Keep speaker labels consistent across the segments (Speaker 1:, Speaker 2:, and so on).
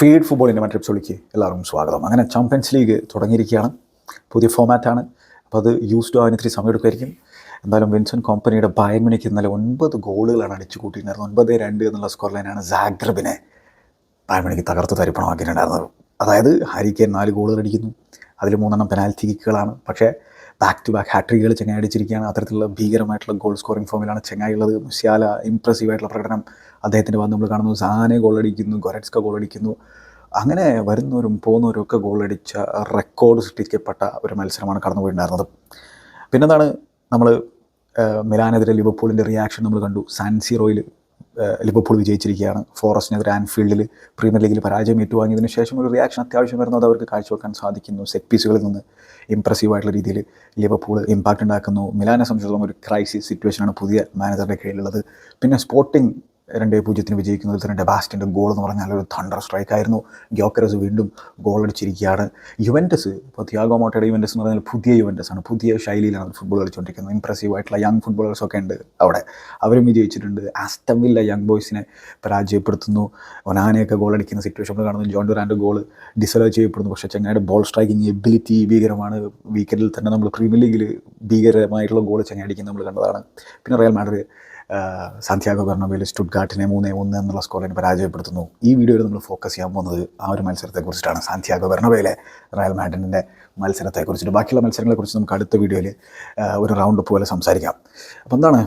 Speaker 1: Feed ഫുട്ബോളിന്റെ മറ്റൊരു എപ്പിസോഡിലേക്ക് എല്ലാവർക്കും സ്വാഗതം. അങ്ങനെ ചാമ്പ്യൻസ് ലീഗ് തുടങ്ങിയിരിക്കുകയാണ്. പുതിയ ഫോമാറ്റാണ്. അപ്പോൾ അത് യൂസ്ഡ് ആവാൻ ഇത്തിരി സമയമെടുക്കുമായിരിക്കും. എന്തായാലും വിൻസൻ കമ്പനിയുടെ ബയൻമിനിക്ക് ഇന്നലെ ഒൻപത് ഗോളുകളാണ് അടിച്ചു കൂട്ടിയിട്ടുണ്ടായിരുന്നത്. ഒൻപത് രണ്ട് എന്നുള്ള സ്കോർ ലൈനാണ് സാഗ്രബിനെ ബയൻമിനിക്ക് തകർത്ത് തരിപ്പണമാക്കിയിട്ടുണ്ടായിരുന്നത് അതായത് ഹാരിക്കേൻ നാല് ഗോളുകൾ അടിക്കുന്നു. അതിൽ മൂന്നെണ്ണം പെനാൽറ്റി കിക്കുകളാണ്. പക്ഷേ ബാക്ക് ടു ബാക്ക് ഹാട്രിക്കുകൾ ചെങ്ങായി അടിച്ചിരിക്കുകയാണ്. അത്തരത്തിലുള്ള ഭീകരമായിട്ടുള്ള ഗോൾ സ്കോറിംഗ് ഫോമിലാണ് ചെങ്ങായി ഉള്ളത്. മുസ്യാല ഇംപ്രസീവായിട്ടുള്ള പ്രകടനം അദ്ദേഹത്തിന്റെ വന്ന് നമ്മൾ കാണുന്നു സാനെ ഗോളടിക്കുന്നു ഗൊരറ്റ്സ്ക ഗോളടിക്കുന്നു. അങ്ങനെ വരുന്നവരും പോകുന്നവരും ഒക്കെ ഗോളടിച്ച റെക്കോർഡ് സൃഷ്ടിക്കപ്പെട്ട ഒരു മത്സരമാണ് കടന്നുപോയിട്ടുണ്ടായിരുന്നത്. പിന്നെന്താണ് നമ്മൾ മിലാനെതിരെ ലിവർപൂളിന്റെ റിയാക്ഷൻ നമ്മൾ കണ്ടു. സാൻസിറോയിൽ ലിവർപൂൾ വിജയിച്ചിരിക്കുകയാണ്. ഫോറസ്റ്റിനെതിരെ ആൻഫീൽഡിൽ പ്രീമിയർ ലീഗിൽ പരാജയം ഏറ്റുവാങ്ങിയതിന് ശേഷം ഒരു റിയാക്ഷൻ അത്യാവശ്യം വരുന്നത് അവർക്ക് കാഴ്ചവെക്കാൻ സാധിക്കുന്നു. സെറ്റ് പീസുകളിൽ നിന്ന് ഇമ്പ്രസീവായിട്ടുള്ള രീതിയിൽ ലിവർപൂൾ ഇമ്പാക്റ്റ് ഉണ്ടാക്കുന്നു. മിലാനെ സംബന്ധിച്ചിടത്തോളം ഒരു ക്രൈസിസ് സിറ്റുവേഷനാണ് പുതിയ മാനേജറുടെ കീഴിലുള്ളത് പിന്നെ സ്പോർട്ടിംഗ് രണ്ട് പൂജ്യത്തിന് വിജയിക്കുന്നതിൽ തന്നെ ഡെബാസ്റ്റിന്റെ ഗോൾ എന്ന് പറഞ്ഞാൽ ഒരു തണ്ടർ സ്ട്രൈക്ക് ആയിരുന്നു. ഗ്യോക്കറസ് വീണ്ടും ഗോൾ അടിച്ചിരിക്കുകയാണ്. യുവന്റസ് ഇപ്പോൾ തിയാഗോ മോട്ടയുടെ യുവന്റസ് എന്ന് പറഞ്ഞാൽ പുതിയ യുവന്റസ് ആണ്. പുതിയ ശൈലിയിലാണ് ഫുട്ബോൾ കളിച്ചുകൊണ്ടിരിക്കുന്നത്. ഇംപ്രസീവ് ആയിട്ടുള്ള യങ് ഫുട്ബോളേഴ്സ് ഒക്കെ ഉണ്ട് അവിടെ. അവരും വിജയിച്ചിട്ടുണ്ട്. ആസ്റ്റമില്ല യങ് ബോയ്സിനെ പരാജയപ്പെടുത്തുന്നു. ഒനാനയൊക്കെ ഗോൾ അടിക്കുന്ന സിറ്റുവേഷൻ നമ്മൾ കാണുന്നു. ജോൺ ഡുറാന്റെ ഗോൾ ഡിസലോ ചെയ്യപ്പെടുന്നു. പക്ഷേ ചെങ്ങായുടെ ബോൾ സ്ട്രൈക്കിംഗ് എബിലിറ്റി ഭീകരമാണ്. വീക്കെൻഡിൽ തന്നെ നമ്മൾ പ്രീമിയർ ലീഗിൽ ഭീകരമായിട്ടുള്ള ഗോൾ ചെങ്ങ അടിക്കുന്നത് നമ്മൾ കണ്ടതാണ്. പിന്നെ റയൽ മാഡ്രിഡ് സാന്ത്യാഗോ ബെർണബയിൽ സ്റ്റുഡ്ഗാട്ടിനെ മൂന്ന് ഒന്ന് എന്നുള്ള സ്കോറിനെ പരാജയപ്പെടുത്തുന്നു. ഈ വീഡിയോയിൽ നമ്മൾ ഫോക്കസ് ചെയ്യാൻ പോകുന്നത് ആ ഒരു മത്സരത്തെക്കുറിച്ചിട്ടാണ് സാന്ത്യാഗോ ബെർണബയിലെ റയൽ മാഡ്രിഡിന്റെ മത്സരത്തെക്കുറിച്ചിട്ട് ബാക്കിയുള്ള മത്സരങ്ങളെക്കുറിച്ച് നമുക്ക് അടുത്ത വീഡിയോയിൽ ഒരു റൗണ്ട് പോലെ സംസാരിക്കാം. അപ്പോൾ എന്താണ്?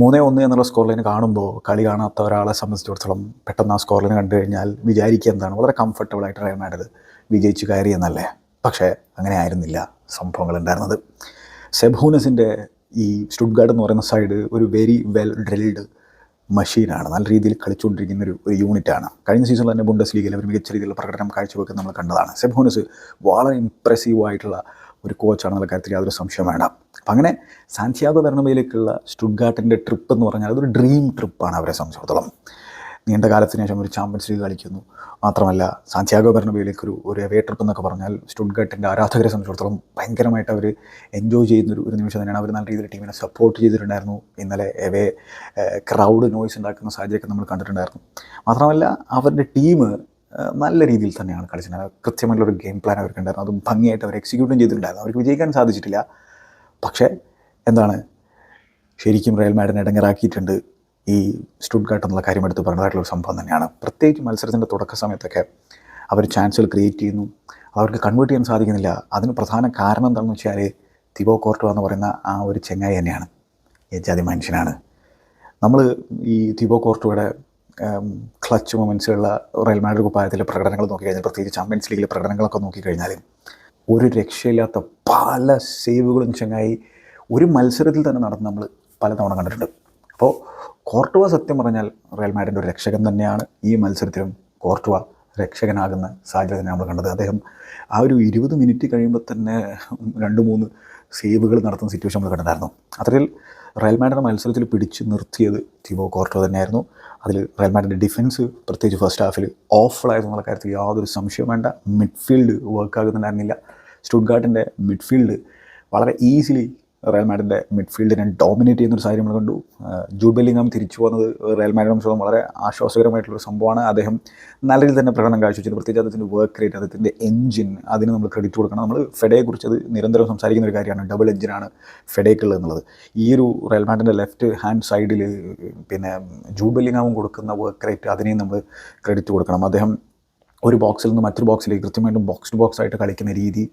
Speaker 1: മൂന്നേ ഒന്ന് എന്നുള്ള സ്കോർ ലൈൻ കാണുമ്പോൾ കളി കാണാത്ത ഒരാളെ സംബന്ധിച്ചിടത്തോളം പെട്ടെന്ന് ആ സ്കോർ ലൈൻ കണ്ടു കഴിഞ്ഞാൽ വിചാരിക്കുക എന്താണ്? വളരെ കംഫർട്ടബിൾ ആയിട്ട് റയൽ മാഡ്രിഡ് വിജയിച്ചു കയറി എന്നല്ലേ? പക്ഷേ അങ്ങനെ ആയിരുന്നില്ല. സംഭവങ്ങൾ ഉണ്ടായിരുന്നത്. സെബൂനസിന്റെ ഈ സ്റ്റുഡ്ഗാർഡ് എന്ന് പറയുന്ന സൈഡ് ഒരു വെരി വെൽ ഡ്രിൽഡ് മഷീനാണ് നല്ല രീതിയിൽ കളിച്ചുകൊണ്ടിരിക്കുന്ന ഒരു ഒരു യൂണിറ്റാണ് കഴിഞ്ഞ സീസണിൽ തന്നെ ബുണ്ടസ് ലീഗിൽ അവർ മികച്ച രീതിയിലുള്ള പ്രകടനം കാഴ്ചവെക്കുന്നത് നമ്മൾ കണ്ടതാണ്. സെബോനസ് വളരെ ഇമ്പ്രസീവ് ആയിട്ടുള്ള ഒരു കോച്ചാണെന്നുള്ള കാര്യത്തിൽ യാതൊരു സംശയം വേണ്ട. അപ്പം അങ്ങനെ സാന്റിയാഗോ ബെർണബയിലേക്കുള്ള സ്റ്റുഡ്ഗാർട്ടിന്റെ ട്രിപ്പ് എന്ന് പറഞ്ഞാൽ അതൊരു ഡ്രീം ട്രിപ്പാണ് അവരെ സംബന്ധിച്ചിടത്തോളം. നീണ്ട കാലത്തിന് ശേഷം ഒരു ചാമ്പ്യൻസ് ലീഗ് കളിക്കുന്നു. മാത്രമല്ല സാന്ത്യാഗോ ബെർണബയിലേക്ക് ഒരു ഒരു എവേ ട്രിപ്പ് എന്നൊക്കെ പറഞ്ഞാൽ സ്റ്റുഡ്ഗട്ടിന്റെ ആരാധകരെ സംബന്ധിച്ചിടത്തോളം ഭയങ്കരമായിട്ട് അവർ എൻജോയ് ചെയ്യുന്ന ഒരു നിമിഷം തന്നെയാണ്. അവർ നല്ല രീതിയിൽ ടീമിനെ സപ്പോർട്ട് ചെയ്തിട്ടുണ്ടായിരുന്നു. ഇന്നലെ എവേ ക്രൗഡ് നോയ്സ് ഉണ്ടാക്കുന്ന സാഹചര്യമൊക്കെ നമ്മൾ കണ്ടിട്ടുണ്ടായിരുന്നു. മാത്രമല്ല അവരുടെ ടീം നല്ല രീതിയിൽ തന്നെയാണ് കളിച്ചത് കൃത്യമായിട്ടുള്ളൊരു ഗെയിം പ്ലാൻ അവർക്കുണ്ടായിരുന്നു. അതും ഭംഗിയായിട്ട് അവർ എക്സിക്യൂട്ടും ചെയ്തിട്ടുണ്ടായിരുന്നു. അവർക്ക് വിജയിക്കാൻ സാധിച്ചിട്ടില്ല. പക്ഷേ എന്താണ്? ശരിക്കും റയൽ മാഡിനെ ഇടങ്ങറാക്കിയിട്ടുണ്ട്. ഈ സ്റ്റുഡ്ഗാട്ട് എന്നുള്ള കാര്യം എടുത്ത് പറഞ്ഞതായിട്ടുള്ള ഒരു സംഭവം തന്നെയാണ്. പ്രത്യേകിച്ച് മത്സരത്തിന്റെ തുടക്ക സമയത്തൊക്കെ അവർ ചാൻസുകൾ ക്രിയേറ്റ് ചെയ്യുന്നു. അവർക്ക് കൺവേർട്ട് ചെയ്യാൻ സാധിക്കുന്നില്ല. അതിന് പ്രധാന കാരണം എന്താണെന്ന് വെച്ചാൽ തിബോ കോർട്ടോ എന്ന് പറയുന്ന ആ ഒരു ചെങ്ങായി തന്നെയാണ്. ഏജാതി മനുഷ്യനാണ്. നമ്മൾ ഈ തിബോ കോർട്ടോയുടെ ക്ലച്ച് മൊമെൻസുള്ള റയൽ മാഡ്രിഡ് കുപ്പായത്തിലെ പ്രകടനങ്ങൾ നോക്കിക്കഴിഞ്ഞാൽ പ്രത്യേകിച്ച് ചാമ്പ്യൻസ് ലീഗിലെ പ്രകടനങ്ങളൊക്കെ നോക്കിക്കഴിഞ്ഞാൽ ഒരു രക്ഷയില്ലാത്ത പല സേവുകളും ചെങ്ങായി ഒരു മത്സരത്തിൽ തന്നെ നടന്ന് നമ്മൾ പലതവണ കണ്ടിട്ടുണ്ട്. അപ്പോൾ കോർട്ടുവ സത്യം പറഞ്ഞാൽ റയൽ മാഡിന്റെ ഒരു രക്ഷകൻ തന്നെയാണ്. ഈ മത്സരത്തിലും കോർട്ടുവ രക്ഷകനാകുന്ന സാഹചര്യം നമ്മൾ കണ്ടത്. അദ്ദേഹം ആ ഒരു ഇരുപത് മിനിറ്റ് കഴിയുമ്പോൾ തന്നെ രണ്ട് മൂന്ന് സേവുകൾ നടത്തുന്ന സിറ്റുവേഷൻ നമ്മൾ കണ്ടിട്ടുണ്ടായിരുന്നു. അത്രയിൽ റയൽ മാഡിന്റെ മത്സരത്തിൽ പിടിച്ച് നിർത്തിയത് തിബോ കോർട്ടോ തന്നെയായിരുന്നു. അതിൽ റയൽ മാഡിന്റെ ഡിഫൻസ് പ്രത്യേകിച്ച് ഫസ്റ്റ് ഹാഫിൽ ഓഫിലായിരുന്നുള്ള കാര്യത്തിൽ യാതൊരു സംശയവും വേണ്ട. മിഡ്ഫീൽഡ് വർക്ക് ആകുന്നുണ്ടായിരുന്നില്ല. സ്റ്റുഡ്ഗാർട്ടിന്റെ മിഡ്ഫീൽഡ് വളരെ ഈസിലി റയൽ മാഡിന്റെ മിഡ്ഫീൽഡിനെ ഡോമിനേറ്റ് ചെയ്യുന്നൊരു സാഹചര്യം നമ്മൾ കണ്ടു. ജൂഡ് ബെല്ലിംഗാം തിരിച്ചു വന്നത് റയൽ മാഡിനെ സംബന്ധിച്ചോളം വളരെ ആശ്വാസകരമായിട്ടുള്ളൊരു സംഭവമാണ്. അദ്ദേഹം നല്ല രീതിയിൽ തന്നെ പ്രകടനം കാഴ്ചവെച്ചത് പ്രത്യേകിച്ച് അദ്ദേഹത്തിന്റെ വർക്ക് റേറ്റ് അദ്ദേഹത്തിന്റെ എഞ്ചിൻ അതിന് നമ്മൾ ക്രെഡിറ്റ് കൊടുക്കണം. നമ്മൾ ഫെഡയെക്കുറിച്ച് അത് നിരന്തരം സംസാരിക്കുന്ന ഒരു കാര്യമാണ്. ഡബിൾ എഞ്ചിനാണ് ഫെഡേക്കുള്ളത് എന്നുള്ളത്. ഈ ഒരു റയൽ മാഡിന്റെ ലെഫ്റ്റ് ഹാൻഡ് സൈഡിൽ പിന്നെ ജൂഡ് ബെല്ലിംഗാമും കൊടുക്കുന്ന വർക്ക് റേറ്റ് അതിനെയും നമ്മൾ ക്രെഡിറ്റ് കൊടുക്കണം. അദ്ദേഹം ഒരു ബോക്സിൽ നിന്ന് മറ്റൊരു ബോക്സിലേക്ക് കൃത്യമായിട്ടും ബോക്സ് ടു ബോക്സ് ആയിട്ട് കളിക്കുന്ന രീതി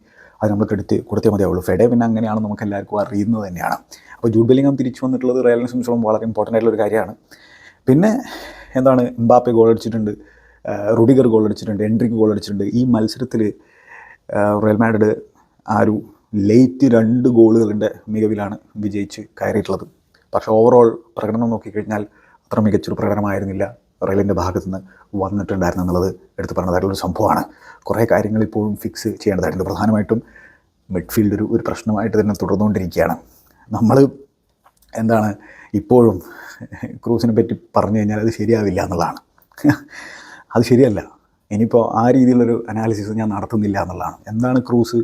Speaker 1: അത് നമ്മൾ കെടുത്തി കൊടുത്തേ മതിയാവുള്ളൂ ഫെഡെ പിന്നെ അങ്ങനെയാണ് നമുക്ക് എല്ലാവർക്കും അറിയുന്നത് തന്നെയാണ്. അപ്പോൾ ജൂഡ് ബെല്ലിംഗം തിരിച്ചു വന്നിട്ടുള്ളത് റയൽ സംബന്ധിച്ചോളം വളരെ ഇമ്പോർട്ടന്റ് ആയിട്ടുള്ള ഒരു കാര്യമാണ്. പിന്നെ എന്താണ്? എംബാപ്പെ ഗോൾ അടിച്ചിട്ടുണ്ട്. റുഡിഗർ ഗോൾ അടിച്ചിട്ടുണ്ട്. എൻട്രിക്ക് ഗോൾ അടിച്ചിട്ടുണ്ട്. ഈ മത്സരത്തിൽ റയൽ മാഡ്രിഡ് ആ ഒരു ലേറ്റ് രണ്ട് ഗോളുകളുടെ മികവിലാണ് വിജയിച്ച് കയറിയിട്ടുള്ളത്. പക്ഷേ ഓവറോൾ പ്രകടനം നോക്കിക്കഴിഞ്ഞാൽ അത്ര മികച്ചൊരു പ്രകടനമായിരുന്നില്ല. റയലിന്റെ ഭാഗത്തു നിന്ന് വന്നിട്ടുണ്ടായിരുന്നു എന്നുള്ളത് എടുത്ത് പറഞ്ഞതായിട്ടുള്ളൊരു സംഭവമാണ്. കുറേ കാര്യങ്ങൾ ഇപ്പോഴും ഫിക്സ് ചെയ്യേണ്ടതായിട്ടുണ്ട്. പ്രധാനമായിട്ടും മിഡ്ഫീൽഡ് ഒരു ഒരു പ്രശ്നമായിട്ട് തന്നെ തുടർന്നുകൊണ്ടിരിക്കുകയാണ്. നമ്മൾ എന്താണ് ഇപ്പോഴും ക്രൂസിനെ പറ്റി പറഞ്ഞു കഴിഞ്ഞാൽ അത് ശരിയാവില്ല എന്നുള്ളതാണ്. അത് ശരിയല്ല. ഇനിയിപ്പോൾ ആ രീതിയിലുള്ളൊരു അനാലിസിസ് ഞാൻ നടത്തുന്നില്ല എന്നുള്ളതാണ്. എന്താണ് ക്രൂസ്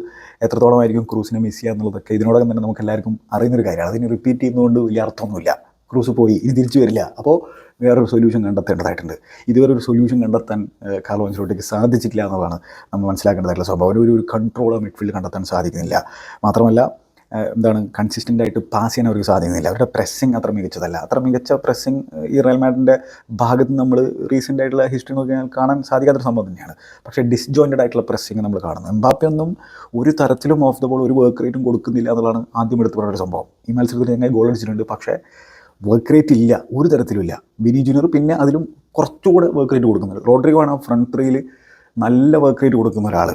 Speaker 1: എത്രത്തോളമായിരിക്കും ക്രൂസിനെ മിസ് ചെയ്യുക എന്നുള്ളതൊക്കെ ഇതിനോടകം തന്നെ നമുക്ക് എല്ലാവർക്കും അറിയുന്നൊരു കാര്യമാണ്. അതിന് റിപ്പീറ്റ് ചെയ്യുന്നതുകൊണ്ട് വലിയ അർത്ഥമൊന്നുമില്ല. ക്രൂസ് പോയി ഇനി തിരിച്ചു വരില്ല. അപ്പോൾ വേറൊരു സൊല്യൂഷൻ കണ്ടെത്തേണ്ടതായിട്ടുണ്ട്. ഇതുവരെ ഒരു സൊല്യൂഷൻ കണ്ടെത്താൻ കാർലോ അൻസലോട്ടിക്ക് സാധിച്ചിട്ടില്ല എന്നുള്ളതാണ് നമ്മൾ മനസ്സിലാക്കേണ്ടതായിട്ടുള്ള സ്വഭാവം. ഒരു ഒരു കൺട്രോൾ മിഡ്ഫീൽഡ് കണ്ടെത്താൻ സാധിക്കുന്നില്ല. മാത്രമല്ല എന്താണ് കൺസിസ്റ്റന്റ് ആയിട്ട് പാസ് ചെയ്യാൻ അവർക്ക് സാധിക്കുന്നില്ല. അവരുടെ പ്രസ്സിങ് അത്ര മികച്ചതല്ല. അത്ര മികച്ച പ്രസ്സിങ് ഈ റയൽ മാഡിന്റെ ഭാഗത്ത് നമ്മൾ റീസെന്റ് ആയിട്ടുള്ള ഹിസ്റ്ററി നോക്കിയാൽ കാണാൻ സാധിക്കാത്തൊരു സംഭവം തന്നെയാണ്. പക്ഷേ ഡിസ്ജോയിന്റഡ് ആയിട്ടുള്ള പ്രസ്സിങ് നമ്മൾ കാണുന്നു. എംബാപ്പെ ഒന്നും ഒരു തരത്തിലും ഓഫ് ദ ബോൾ ഒരു വർക്ക് റേറ്റും കൊടുക്കുന്നില്ല എന്നുള്ളതാണ് ആദ്യം എടുത്ത് പറയുന്ന ഒരു സംഭവം. ഈ മത്സരത്തിൽ ഞങ്ങൾ ഗോൾ അടിച്ചിട്ടുണ്ട്. പക്ഷേ വർക്ക് റേറ്റ് ഇല്ല ഒരു തരത്തിലുമില്ല വിനി ജൂനിയർ പിന്നെ അതിലും കുറച്ചുകൂടെ വർക്ക് റേറ്റ് കൊടുക്കുന്നുണ്ട്. റോഡ്രിഗോ ആണ് ഫ്രണ്ട് ത്രീയിൽ നല്ല വർക്ക് റേറ്റ് കൊടുക്കുന്ന ഒരാൾ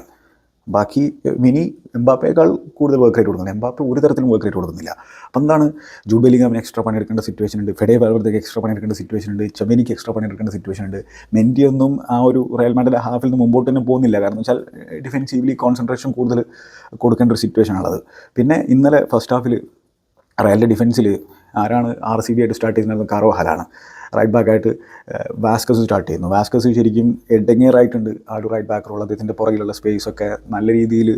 Speaker 1: ബാക്കി മിനി എംബാപ്പയേക്കാൾ കൂടുതൽ വർക്ക് റേറ്റ് കൊടുക്കുന്നത് എംബാപ്പെ ഒരു തരത്തിലും വർക്ക് റേറ്റ് കൊടുക്കുന്നില്ല. അപ്പം എന്താണ്? ജൂഡ് എക്സ്ട്രാ പണിയെടുക്കേണ്ട സിറ്റുവേഷൻ ഉണ്ട്. ഫെഡേ വാൽവർദ്ദേക്ക് എക്സ്ട്രാ പണി എടുക്കേണ്ട സിറ്റുവേഷൻ ഉണ്ട്. ചെമനിക്ക് എക്സ്ട്രാ പണി എടുക്കേണ്ട സിറ്റുവേഷൻ ഉണ്ട്. മെൻഡി ഒന്നും ആ ഒരു റയൽ മാഡിന്റെ ഹാഫിൽ നിന്ന് മുമ്പോട്ട് തന്നെ പോകുന്നില്ല. കാരണം വെച്ചാൽ ഡിഫെൻസീവ്ലി കോൺസെൻട്രേഷൻ കൂടുതൽ കൊടുക്കേണ്ട ഒരു സിറ്റുവേഷൻ ആണുള്ളത്. പിന്നെ ഇന്നലെ ഫസ്റ്റ് ഹാഫിൽ റയലിന്റെ ഡിഫൻസിൽ ആരാണ് ആർ സി ബി ആയിട്ട് സ്റ്റാർട്ട് ചെയ്യുന്നത് കാറോ ഹലാണ് റൈറ്റ് ബാക്കായിട്ട് വാസ്കസ് സ്റ്റാർട്ട് ചെയ്യുന്നു. വാസ്കസ് ശരിക്കും എഡങ്ങേറായിട്ടുണ്ട് ആ ഒരു റൈറ്റ് ബാക്ക് റോൾ അദ്ദേഹത്തിന്റെ പുറകിലുള്ള സ്പേസ് ഒക്കെ നല്ല രീതിയിൽ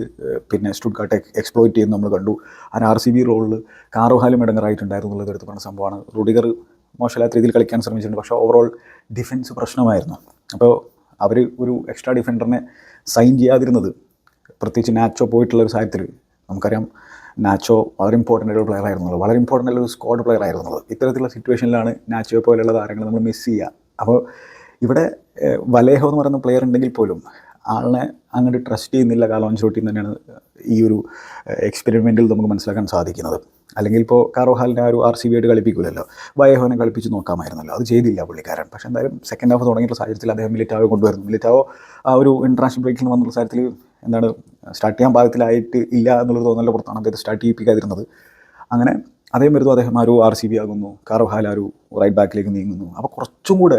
Speaker 1: പിന്നെ സ്റ്റുഡ്കാട്ട് എക്സ്പ്ലോയിറ്റ് ചെയ്യുന്നു നമ്മൾ കണ്ടു. ആ ആർ സി ബി റോളിൽ കാറോ ഹാലും ഇടങ്ങറായിട്ടുണ്ടായിരുന്നു എന്നുള്ളത് എടുത്ത് പറഞ്ഞ സംഭവമാണ്. റുഡിഗർ മോശമില്ലാത്ത രീതിയിൽ കളിക്കാൻ ശ്രമിച്ചിട്ടുണ്ട്. പക്ഷേ ഓവറോൾ ഡിഫൻസ് പ്രശ്നമായിരുന്നു. അപ്പോൾ അവർ ഒരു എക്സ്ട്രാ ഡിഫൻഡറിനെ സൈൻ ചെയ്യാതിരുന്നത് പ്രത്യേകിച്ച് നാച്ചോ പോയിട്ടുള്ള ഒരു സാഹചര്യത്തിൽ നമുക്കറിയാം. നാച്ചോ വളരെ ഇമ്പോർട്ടന്റ് ഒരു പ്ലെയർ ആയിരുന്നുള്ളൂ. വളരെ ഇമ്പോർട്ടന്റ് ഒരു സ്കോഡ് പ്ലെയർ ആയിരുന്നുള്ളത് ഇത്തരത്തിലുള്ള സിറ്റുവേഷനിലാണ് നാച്ചോ പോലെയുള്ള താരങ്ങൾ നമ്മൾ മിസ് ചെയ്യുക. അപ്പോൾ ഇവിടെ വലേഹോ എന്ന് പറയുന്ന പ്ലെയർ ഉണ്ടെങ്കിൽ പോലും ആളിനെ അങ്ങോട്ട് ട്രസ്റ്റ് ചെയ്യുന്നില്ല കാലം ചോട്ടി തന്നെയാണ് ഈ ഒരു എക്സ്പെരിമെന്റിൽ നമുക്ക് മനസ്സിലാക്കാൻ സാധിക്കുന്നത്. അല്ലെങ്കിൽ ഇപ്പോൾ കാറോഹാലിന്റെ ആ ഒരു ആർ സി ബി ആയിട്ട് കളിപ്പിക്കില്ലല്ലോ വയഹോനെ കളിപ്പിച്ച് നോക്കാമായിരുന്നല്ലോ. അത് ചെയ്തില്ല പുള്ളിക്കാരൻ. പക്ഷേ എന്തായാലും സെക്കൻഡ് ഹാഫ് തുടങ്ങിയിട്ടുള്ള സാഹചര്യത്തിൽ അദ്ദേഹം മിലിറ്റാവോ കൊണ്ടുവരുന്നു. മിലിറ്റാവോ ആ ഒരു ഇന്റർനാഷണൽ ബ്രേക്കിൽ വന്നുള്ള സാഹചര്യത്തിൽ എന്താണ് സ്റ്റാർട്ട് ചെയ്യാൻ പാകത്തിലായിട്ട് ഇല്ല എന്നുള്ളൊരു തോന്നലിന്റെ പുറത്താണ് അദ്ദേഹത്തെ സ്റ്റാർട്ട് ചെയ്യിപ്പിക്കാതിരുന്നത്. അങ്ങനെ അദ്ദേഹം വരുന്നു അദ്ദേഹം ആരു ആർ സി ബി ആകുന്നു കാറോഹാൽ ആരു റൈറ്റ് ബാക്കിലേക്ക് നീങ്ങുന്നു. അപ്പോൾ കുറച്ചും കൂടെ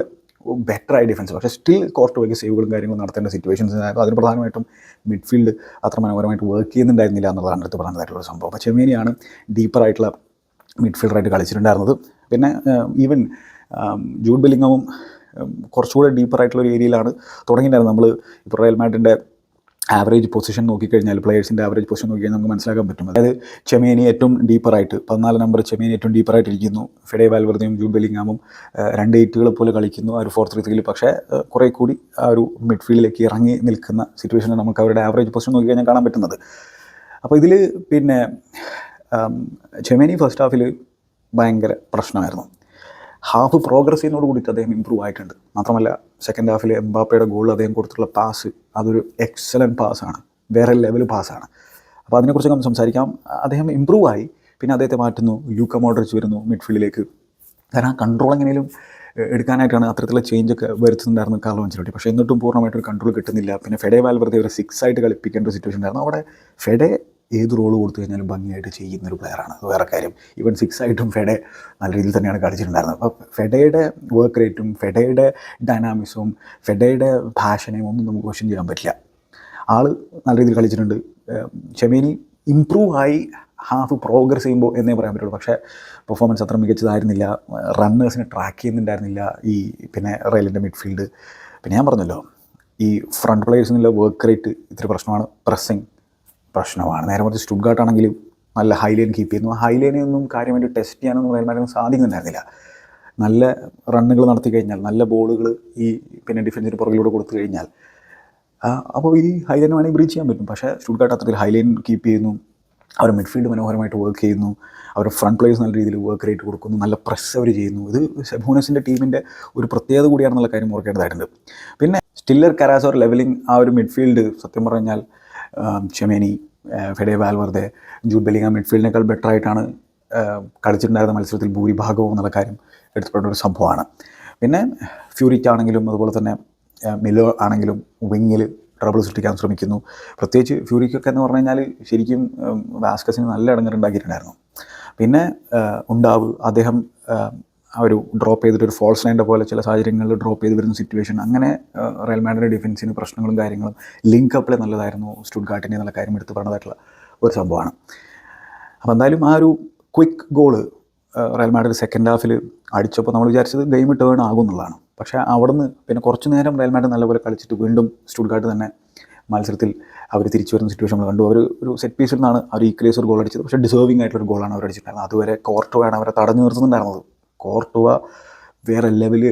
Speaker 1: ആയി ഡിഫൻസ് പക്ഷേ സ്റ്റിൽ കോർട്ട് വയ്ക്ക് സേവുകളും കാര്യങ്ങളും നടത്തേണ്ട സിറ്റുവേഷൻസ് ആയിരുന്നു അതിന് പ്രധാനമായിട്ടും മിഡ്ഫീൽഡ് അത്ര മനോഹരമായിട്ട് വർക്ക് ചെയ്യുന്നുണ്ടായിരുന്നില്ല എന്നുള്ളതാണ് അടുത്ത് പറഞ്ഞതായിട്ടുള്ള സംഭവം. അപ്പോൾ ചെമ്മീനിയാണ് ഡീപ്പറായിട്ടുള്ള മിഡ്ഫീൽഡറായിട്ട് കളിച്ചിട്ടുണ്ടായിരുന്നത്. പിന്നെ ഈവൻ ജൂഡ് ബില്ലിംഗവും കുറച്ചുകൂടെ ഡീപ്പറായിട്ടുള്ള ഒരു ഏരിയയിലാണ് തുടങ്ങിയിട്ടുണ്ടായിരുന്നത്. നമ്മൾ ഇപ്പോൾ റയൽ മാഡിന്റെ ആവറേജ് പൊസിഷൻ നോക്കിക്കഴിഞ്ഞാൽ പ്ലേയേഴ്സിന്റെ ആവറേജ് പൊസിഷൻ നോക്കിക്കഴിഞ്ഞാൽ നമുക്ക് മനസ്സിലാക്കാൻ പറ്റും. അതായത് ചെമേനി ഏറ്റവും ഡീപ്പറായിട്ട് പതിനാല് നമ്പർ ചെമേനി ഏറ്റവും ഡീപ്പറായിട്ട് ഇരിക്കുന്നു ഫെഡേ വാൽവർദ്ധയും ജൂബ് ബെല്ലിങ്ങാമും രണ്ട് എയ്റ്റുകളെ പോലെ കളിക്കുന്നു. ആ ഒരു ഫോർ ത്രീ ത്രീയിൽ പക്ഷേ കുറേ കൂടി ആ ഒരു മിഡ്ഫീൽഡിലേക്ക് ഇറങ്ങി നിൽക്കുന്ന സിറ്റുവേഷനിൽ നമുക്ക് അവരുടെ ആവറേജ് പൊസിഷൻ നോക്കിക്കഴിഞ്ഞാൽ കാണാൻ പറ്റുന്നത്. അപ്പോൾ ഇതിൽ പിന്നെ ചെമേനി ഫസ്റ്റ് ഹാഫിൽ ഭയങ്കര പ്രശ്നമായിരുന്നു. ഹാഫ് പ്രോഗ്രസ് ചെയ്യുന്നതോട് കൂടിയിട്ട് അദ്ദേഹം ഇമ്പ്രൂവ് ആയിട്ടുണ്ട്. മാത്രമല്ല സെക്കൻഡ് ഹാഫിൽ എംബാപ്പയുടെ ഗോൾ അദ്ദേഹം കൊടുത്തുള്ള പാസ് അതൊരു എക്സലന്റ് പാസ്സാണ് വേറെ ലെവൽ പാസ്സാണ് അപ്പോൾ അതിനെക്കുറിച്ച് നമുക്ക് സംസാരിക്കാം. അദ്ദേഹം ഇമ്പ്രൂവ് ആയി. പിന്നെ അദ്ദേഹത്തെ മാറ്റുന്നു. ലൂക്ക മോഡറിച്ച് വരുന്നു മിഡ്ഫീൽഡിലേക്ക് കാരണം ആ കൺട്രോൾ എങ്ങനെയും എടുക്കാനായിട്ടാണ് അത്തരത്തിലുള്ള ചേഞ്ച് ഒക്കെ വരുത്തുന്നുണ്ടായിരുന്നു കാർലോ അഞ്ചലോട്ടി പക്ഷേ എന്നിട്ടും പൂർണമായിട്ട് ഒരു കൺട്രോൾ കിട്ടുന്നില്ല. പിന്നെ ഫെഡേ വാൽവർദ്ദേ ഒരു സിക്സ് ആയിട്ട് കളിപ്പിക്കേണ്ട ഒരു സിറ്റുവേഷൻ ഉണ്ടായിരുന്നു. അവിടെ ഫെഡെ ഏത് റോൾ കൊടുത്തു കഴിഞ്ഞാലും ഭംഗിയായിട്ട് ചെയ്യുന്ന ഒരു പ്ലെയറാണ് അത് വേറെ കാര്യം. ഈവൻ സിക്സ് ആയിട്ടും ഫെഡെ നല്ല രീതിയിൽ തന്നെയാണ് കളിച്ചിട്ടുണ്ടായിരുന്നത് അപ്പോൾ ഫെഡയുടെ വർക്ക് റേറ്റും ഫെഡയുടെ ഡൈനാമിക്സും ഫെഡയുടെ പാഷനെയും ഒന്നും നമുക്ക് ക്വസ്റ്റ്യൻ ചെയ്യാൻ പറ്റില്ല. ആൾ നല്ല രീതിയിൽ കളിച്ചിട്ടുണ്ട്. ചെമേനി ഇമ്പ്രൂവ് ആയി ഹാഫ് പ്രോഗ്രസ് ചെയ്യുമ്പോൾ എന്നേ പറയാൻ പറ്റുള്ളൂ. പക്ഷേ പെർഫോമൻസ് അത്ര മികച്ചതായിരുന്നില്ല. റണ്ണേഴ്സിനെ ട്രാക്ക് ചെയ്യുന്നുണ്ടായിരുന്നില്ല ഈ പിന്നെ റെയിലിന്റെ മിഡ്ഫീൽഡ് പിന്നെ ഞാൻ പറഞ്ഞല്ലോ ഈ ഫ്രണ്ട് പ്ലേയേഴ്സിനുള്ള വർക്ക് റേറ്റ് ഇത്തിരി പ്രശ്നമാണ്. പ്രസ്സിങ് പ്രശ്നമാണ്. നേരെ മറിച്ച് സ്റ്റുഡ്ഗാർട്ട് ആണെങ്കിലും നല്ല ഹൈലൈൻ കീപ്പ് ചെയ്യുന്നു. ഹൈലൈനെ ഒന്നും കാര്യമായിട്ട് ടെസ്റ്റ് ചെയ്യാനൊന്നും റയൽ മാഡ്രിഡിന് സാധിക്കുന്നുണ്ടായിരുന്നില്ല. നല്ല റണ്ണുകൾ നടത്തി കഴിഞ്ഞാൽ നല്ല ബോളുകൾ ഈ പിന്നെ ഡിഫൻസിന് പുറകിലൂടെ കൊടുത്തു കഴിഞ്ഞാൽ അപ്പോൾ ഈ ഹൈലൈൻ വേണമെങ്കിൽ ബ്രീച്ച് ചെയ്യാൻ പറ്റും. പക്ഷേ സ്റ്റുഡ്ഗാർട്ട് അത്രത്തിൽ ഹൈലൈൻ കീപ്പ് ചെയ്യുന്നു. അവർ മിഡ്ഫീൽഡ് മനോഹരമായിട്ട് വർക്ക് ചെയ്യുന്നു. അവർ ഫ്രണ്ട് പ്ലേയേഴ്സ് നല്ല രീതിയിൽ വർക്ക് റേറ്റ് കൊടുക്കുന്നു. നല്ല പ്രസ് അവർ ചെയ്യുന്നു. ഇത് സെബൂനസിന്റെ ടീമിന്റെ ഒരു പ്രത്യേകത കൂടിയാണെന്നുള്ള കാര്യം ഓർക്കേണ്ടതായിട്ടുണ്ട്. പിന്നെ സ്റ്റില്ലർ കരാസോർ ലെവലിംഗ് ആ ഒരു മിഡ്ഫീൽഡ് സത്യം പറഞ്ഞാൽ Tchouameni Fede Valverde Jude Bellingham മിഡ്ഫീൽഡിനേക്കാൾ ആ, കളിച്ചിട്ടുണ്ടായിരുന്ന മത്സരത്തിൽ ഭൂരിഭാഗവും എന്നുള്ള കാര്യം എടുത്തിട്ടുള്ള ഒരു സംഭവമാണ്. പിന്നെ ഫ്യൂരിക്ക് ആണെങ്കിലും അതുപോലെ തന്നെ മിലോ ആണെങ്കിലും വിങ്ങിൽ ട്രബിൾ സൃഷ്ടിക്കാൻ ശ്രമിക്കുന്നു. പ്രത്യേകിച്ച് ഫ്യൂരിക്കൊക്കെ എന്ന് പറഞ്ഞു കഴിഞ്ഞാൽ ശരിക്കും വാസ്കസിന് നല്ല ഇടങ്ങറുണ്ടാക്കിയിട്ടുണ്ടായിരുന്നു പിന്നെ ഉണ്ടാവ് അദ്ദേഹം ആ, ഒരു ഡ്രോപ്പ് ചെയ്തിട്ട് ഒരു ഫോൾസ് ലൈന്റെ പോലെ ചില സാഹചര്യങ്ങളിൽ ഡ്രോപ്പ് ചെയ്ത് വരുന്ന സിറ്റുവേഷൻ അങ്ങനെ റയൽ മാഡ്രിഡ് ഡിഫൻസിന് പ്രശ്നങ്ങളും കാര്യങ്ങളും ലിങ്ക് അപ്പിലെ നല്ലതായിരുന്നു സ്റ്റുഡ്ഗാർട്ടിനെ എന്നുള്ള കാര്യം എടുത്ത് പറഞ്ഞതായിട്ടുള്ള ഒരു സംഭവമാണ്. അപ്പോൾ എന്തായാലും ആ ഒരു quick goal Real Madrid second ഹാഫിൽ അടിച്ചപ്പോൾ നമ്മൾ വിചാരിച്ചത് ഗെയിം ടേൺ ആകും എന്നുള്ളതാണ്. പക്ഷേ അവിടുന്ന് പിന്നെ കുറച്ച് നേരം റയൽ മാഡ്രിഡ് നല്ലപോലെ കളിച്ചിട്ട് വീണ്ടും സ്റ്റുഡ്ഗാർട്ട് തന്നെ മത്സരത്തിൽ അവർ തിരിച്ചു വരുന്ന സിറ്റുവേഷൻ നമ്മൾ കണ്ടു. അവർ ഒരു സെറ്റ് പീസിൽ നിന്നാണ് അവർ ഈക്വലൈസ് ഒരു ഗോൾ അടിച്ചത്. പക്ഷേ ഡിസേർവിംഗ് ആയിട്ടുള്ള ഒരു ഗോളാണ് അവർ അടിച്ചിട്ടുണ്ടായിരുന്നത്. അതുവരെ കോർട്ടോയാണ് അവരെ തടഞ്ഞു നിർത്തുന്നുണ്ടായിരുന്നത്. കോർട്ടുവ വേറെ ലെവൽ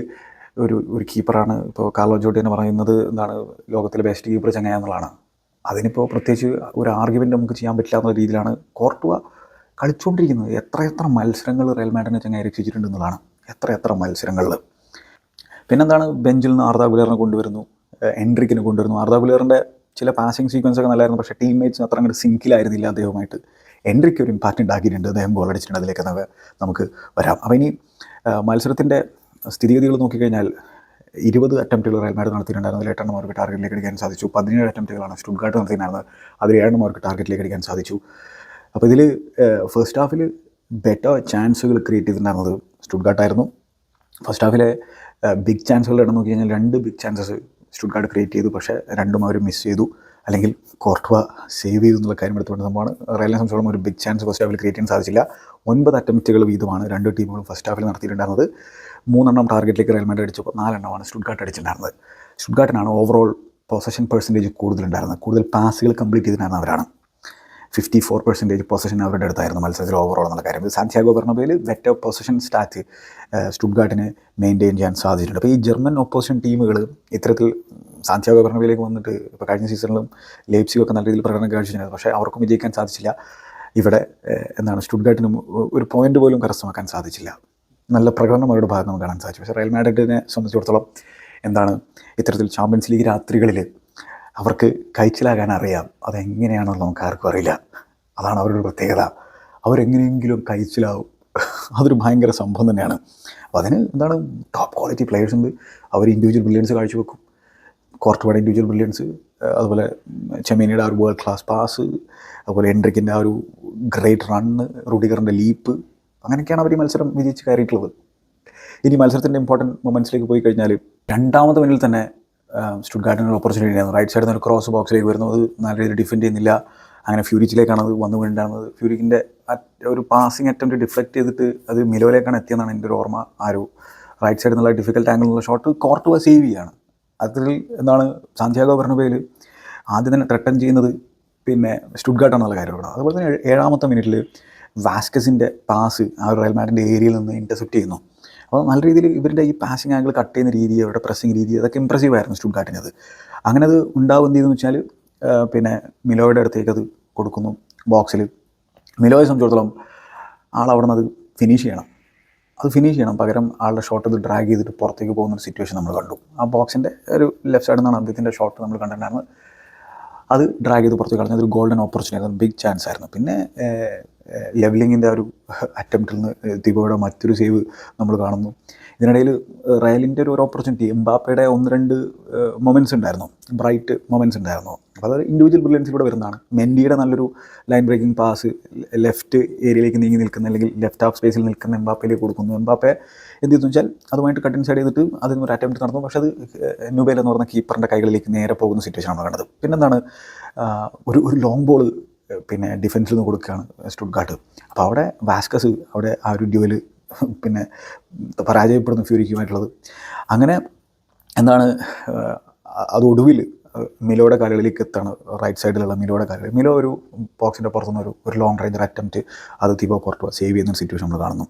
Speaker 1: ഒരു ഒരു കീപ്പറാണ്. ഇപ്പോൾ കാർലോ ജോട്ടി എന്ന് പറയുന്നത് എന്താണ് ലോകത്തിലെ ബെസ്റ്റ് കീപ്പർ ചങ്ങ എന്നുള്ളതാണ് അതിനിപ്പോൾ പ്രത്യേകിച്ച് ഒരു ആർഗ്യുമെന്റ് നമുക്ക് ചെയ്യാൻ പറ്റില്ല എന്നുള്ള രീതിയിലാണ് കോർട്ടുവ കളിച്ചുകൊണ്ടിരിക്കുന്നത് എത്ര എത്ര മത്സരങ്ങൾ റയൽ മാഡ്രിനെ ചങ്ങായി രക്ഷിച്ചിട്ടുണ്ട് എന്നുള്ളതാണ്. എത്ര എത്ര മത്സരങ്ങളിൽ പിന്നെന്താണ് ബെഞ്ചിൽ നിന്ന് ആർദാ ഗുലേറിനെ കൊണ്ടുവരുന്നു. എൻട്രിക്കിനെ കൊണ്ടുവരുന്നു. ആർദാ ഗുലേറിന്റെ ചില പാസിംഗ് സീക്വൻസ് ഒക്കെ നല്ലായിരുന്നു. പക്ഷേ ടീംമേറ്റ്സിന് അത്ര അങ്ങോട്ട് സിങ്കിലായിരുന്നില്ല അദ്ദേഹമായിട്ട് എൻട്രിക്ക് ഒരു ഇമ്പാക്റ്റ് ഉണ്ടാക്കിയിട്ടുണ്ട് അദ്ദേഹം ഗോൾ അടിച്ചിട്ടുണ്ട് അതിലേക്ക് നമുക്ക് വരാം. അപ്പോൾ ഇനി മത്സരത്തിന്റെ സ്ഥിതിഗതികൾ നോക്കിക്കഴിഞ്ഞാൽ ഇരുപത് അറ്റംപ്റ്റുകൾ റയൽ മാഡ്രിഡ് നടത്തിയിട്ടുണ്ടായിരുന്നു. അതിൽ എട്ടെണ്ണം അവർക്ക് ടാർഗറ്റിലേക്ക് അടിക്കാൻ സാധിച്ചു. പതിനേഴ് അറ്റംപ്റ്റുകളാണ് സ്റ്റുഡ്ഗാർട്ട് നടത്തിയിട്ടുണ്ടായിരുന്നത്. അതിൽ ഏഴെണ്ണം അവർക്ക് ടാർഗറ്റിലേക്ക് അടിക്കാൻ സാധിച്ചു. അപ്പോൾ ഇതിൽ ഫസ്റ്റ് ഹാഫിൽ ബെറ്റർ ചാൻസുകൾ ക്രിയേറ്റ് ചെയ്തിട്ടുണ്ടായിരുന്നത് സ്റ്റുഡ്ഗാർട്ടായിരുന്നു ഫസ്റ്റ് ഹാഫിലെ ബിഗ് ചാൻസുകളുടെ എണ്ണം നോക്കി കഴിഞ്ഞാൽ രണ്ട് ബിഗ് ചാൻസസ് സ്റ്റുഡ്ഗാർട്ട് ക്രിയേറ്റ് ചെയ്തു. പക്ഷേ രണ്ടും അവർ മിസ് ചെയ്തു. അല്ലെങ്കിൽ കോർട്ടുവ സേവ് ചെയ്തു എന്നുള്ള കാര്യം എടുത്തുകൊണ്ട് നമ്മൾ റയലിനെ സംബന്ധിച്ചോളം ഒരു ബിഗ് ചാൻസ് ഫസ്റ്റ് ഹാഫിൽ ക്രിയേറ്റ് ചെയ്യാൻ സാധിച്ചില്ല. ഒൻപത് അറ്റംപ്റ്റുകൾ വീതമാണ് രണ്ട് ടീമുകളും ഫസ്റ്റ് ഹാഫിൽ നടത്തിയിട്ടുണ്ടായിരുന്നത്. മൂന്നെണ്ണം ടാർഗറ്റിലേക്ക് റയൽ മാഡ്രിഡ് അടിച്ചപ്പോൾ നാലെണ്ണമാണ് സ്റ്റുഡ്ഗാർട്ട് അടിച്ചിട്ടുണ്ടായിരുന്നത്. സ്റ്റുഡ്ഗാർട്ടിനാണ് ഓവറോൾ പൊസഷൻ പെർസെന്റേജ് കൂടുതലുണ്ടായിരുന്നത്. കൂടുതൽ പാസുകൾ കംപ്ലീറ്റ് ചെയ്തിട്ടുണ്ടായിരുന്ന അവരാണ്. ഫിഫ്റ്റി ഫോർ പെർസെന്റേജ് പൊസഷൻ അവരുടെ അടുത്തായിരുന്നു മത്സരത്തിൽ ഓവറോൾ എന്നുള്ള കാര്യം. ഇത് സാന്ത്യാഗോ ബെർണബയിൽ ബെറ്റർ പൊസഷൻ സ്റ്റാറ്റ് സ്റ്റുഡ്ഗാർട്ടിന് മെയിന്റെയിൻ ചെയ്യാൻ സാധിച്ചിട്ടുണ്ട്. അപ്പോൾ ഈ ജർമ്മൻ ഓപ്പോസിഷൻ ടീമുകൾ ഇത്തരത്തിൽ സാന്ത്യാഗോ ബർണബിയിലേക്ക് വന്നിട്ട് ഇപ്പോൾ കഴിഞ്ഞ സീസണിലും ലേപ്സിയും ഒക്കെ നല്ല രീതിയിൽ പ്രകടനം കാഴ്ചിട്ടുണ്ട് പക്ഷേ അവർക്കും വിജയിക്കാൻ സാധിച്ചില്ല. ഇവിടെ എന്താണ് സ്റ്റുഡ്ഗാട്ടിനും ഒരു പോയിന്റ് പോലും കരസ്ഥമാക്കാൻ സാധിച്ചില്ല. നല്ല പ്രകടനം അവരുടെ ഭാഗത്ത് നമുക്ക് കാണാൻ സാധിച്ചു. പക്ഷേ റയൽ മാഡ്രിഡിനെ സംബന്ധിച്ചിടത്തോളം എന്താണ് ഇത്തരത്തിൽ ചാമ്പ്യൻസ് ലീഗ് രാത്രികളിൽ അവർക്ക് കൈച്ചിലാകാൻ അറിയാം. അതെങ്ങനെയാണെന്ന് നമുക്ക് ആർക്കും അറിയില്ല. അതാണ് അവരുടെ പ്രത്യേകത. അവരെങ്ങനെയെങ്കിലും കഴിച്ചിലാവും അതൊരു ഭയങ്കര സംഭവം തന്നെയാണ്. അപ്പോൾ അതിന് എന്താണ് ടോപ്പ് ക്വാളിറ്റി പ്ലെയേഴ്സ് ഉണ്ട്. അവർ ഇൻഡിവിജ്വൽ ബ്രില്യൻസ് കാഴ്ചവെക്കും. കോർട്ടുവയുടെ ഇൻഡിവിജ്വൽ ബ്രില്യൻസ് അതുപോലെ ചെമേനിയുടെ ആ ഒരു വേൾഡ് ക്ലാസ് പാസ് അതുപോലെ എൻട്രിക്കിന്റെ ആ ഒരു ഗ്രേറ്റ് റണ്ണ് റുഡിഗറിന്റെ ലീപ്പ് അങ്ങനെയൊക്കെയാണ് അവർ ഈ മത്സരം വിജയിച്ച് കയറിയിട്ടുള്ളത്. ഇനി മത്സരത്തിന്റെ ഇമ്പോർട്ടന്റ് മൊമെന്റ്സിലേക്ക് പോയി കഴിഞ്ഞാൽ രണ്ടാമത്തെ മിനിൽ തന്നെ സ്റ്റുഡ്ഗാർഡിന് ഓപ്പർച്യൂണിറ്റി ആയിരുന്നു റൈറ്റ് സൈഡിൽ നിന്ന് ക്രോസ് ബോക്സിലേക്ക് വരുന്നു. അത് നല്ല രീതിയിൽ ഡിഫെൻഡ് ചെയ്യുന്നില്ല. അങ്ങനെ ഫ്യൂരിച്ചിലേക്കാണ് അത് വന്നു വീണ്ടാകുന്നത് ഫ്യൂരിക്കിന്റെ ഒരു പാസിങ് അറ്റംപ്റ്റ് ഡിഫ്ലക്ട് ചെയ്തിട്ട് അത് മിലോയിലേക്കാണ് എത്തിയെന്നാണ് എന്റെ ഒരു ഓർമ്മ. ആ ഒരു റൈറ്റ് സൈഡിൽ നിന്നുള്ള ഡിഫിക്കൽട്ട് ആംഗിൾ എന്നുള്ള ഷോട്ട് കോർട്ടുവ സേവ് ചെയ്യാണ്. അതിൽ എന്താണ് സാന്ത്യാഗോ ബെർണബയിൽ ആദ്യം തന്നെ ത്രട്ടൻ ചെയ്യുന്നത് പിന്നെ സ്റ്റുഡ്ഗാർട്ടാണെന്നുള്ള കാര്യമാണ്. അതുപോലെ തന്നെ ഏഴാമത്തെ മിനിറ്റിൽ വാസ്കസിന്റെ പാസ് ആ റയൽ മാഡിന്റെ ഏരിയയിൽ നിന്ന് ഇന്റർസെപ്റ്റ് ചെയ്യുന്നു. അപ്പോൾ നല്ല രീതിയിൽ ഇവരുടെ ഈ പാസിങ് ആംഗിൾ കട്ട് ചെയ്യുന്ന രീതി അവരുടെ പ്രസ്സിങ് രീതി അതൊക്കെ ഇമ്പ്രസീവ് ആയിരുന്നു സ്റ്റുഡ്ഗാട്ടിന്റെ അത് അങ്ങനെ അത് ഉണ്ടാവുന്ന എന്ന് വെച്ചാൽ പിന്നെ മിലോയുടെ അടുത്തേക്ക് അത് കൊടുക്കുന്നു ബോക്സിൽ മിലോയെ സംബന്ധിച്ചിടത്തോളം ആൾ അവിടെ നിന്ന് അത് ഫിനിഷ് ചെയ്യണം. അത് ഫിനിഷ് ചെയ്യണം. പകരം ആളുടെ ഷോട്ട് ഇത് ഡ്രാഗ് ചെയ്തിട്ട് പുറത്തേക്ക് പോകുന്ന ഒരു സിറ്റുവേഷൻ നമ്മൾ കണ്ടു. ആ ബോക്സിന്റെ ഒരു ലെഫ്റ്റ് സൈഡിൽ നിന്നാണ് അദ്ദേഹത്തിന്റെ ഷോട്ട് നമ്മൾ കണ്ടിട്ടുണ്ടായിരുന്നത്. അത് ഡ്രാഗ് ചെയ്ത് പുറത്തേക്ക് കളഞ്ഞത് ഒരു ഗോൾഡൻ ഓപ്പർച്യൂണിറ്റി ആയിരുന്നു. ബിഗ് ചാൻസ് ആയിരുന്നു. പിന്നെ ലെവലിങ്ങിന്റെ ഒരു അറ്റംപ്റ്റിൽ നിന്ന് ദീപയുടെ മറ്റൊരു സേവ് നമ്മൾ കാണുന്നു. ഇതിനിടയിൽ റയലിന്റെ ഒരു ഓപ്പർച്യൂണിറ്റി എംബാപ്പയുടെ ഒന്ന് രണ്ട് മൊമെന്റ്സ് ഉണ്ടായിരുന്നു. ബ്രൈറ്റ് മൊമെന്റ്സ് ഉണ്ടായിരുന്നു. അപ്പോൾ അത് ഇൻഡിവിജ്വൽ ബ്രില്യൻസിലൂടെ വരുന്നതാണ്. മെൻഡിയുടെ നല്ലൊരു ലൈൻ ബ്രേക്കിംഗ് പാസ് ലെഫ്റ്റ് ഏരിയയിലേക്ക് നീങ്ങി നിൽക്കുന്ന അല്ലെങ്കിൽ ലെഫ്റ്റ് ഹാഫ് സ്പേസിൽ നിൽക്കുന്ന എംബാപ്പയിലേക്ക് കൊടുക്കുന്നു. എംബാപ്പെ എന്ത് ചെയ്തു വെച്ചാൽ അതുമായിട്ട് കട്ടിൻ സൈഡ് ചെയ്തിട്ട് അതിന് ഒരു അറ്റംപ്റ്റ് നടന്നു. പക്ഷേ അത് നുബേൽ എന്ന് പറഞ്ഞ കീപ്പറിന്റെ കൈകളിലേക്ക് നേരെ പോകുന്ന സിറ്റുവേഷൻ ആണ് കണ്ടത്. പിന്നെന്താണ് ഒരു ഒരു ലോങ് ബോൾ പിന്നെ ഡിഫൻസിൽ നിന്ന് കൊടുക്കുകയാണ് സ്റ്റുഡ്ഗാർട്ട് അപ്പോൾ അവിടെ വാസ്കസ് അവിടെ ആ ഒരു ഡ്യൂവൽ പിന്നെ പരാജയപ്പെടുന്നു ഫ്യൂരിക്കുമായിട്ടുള്ളത്. അങ്ങനെ എന്താണ് അത് ഒടുവിൽ മിലോയുടെ കാലുകളിലേക്ക് എത്താണ് റൈറ്റ് സൈഡിലുള്ള മിലോയുടെ കാലുകൾ. മിലോ ഒരു ബോക്സിന്റെ പുറത്തുനിന്ന് ഒരു ഒരു ലോങ് റേഞ്ചർ അറ്റംപ്റ്റ് അത് തിബോ കോർട്ടോ സേവ് ചെയ്യുന്ന സിറ്റുവേഷൻ നമ്മൾ കാണുന്നു.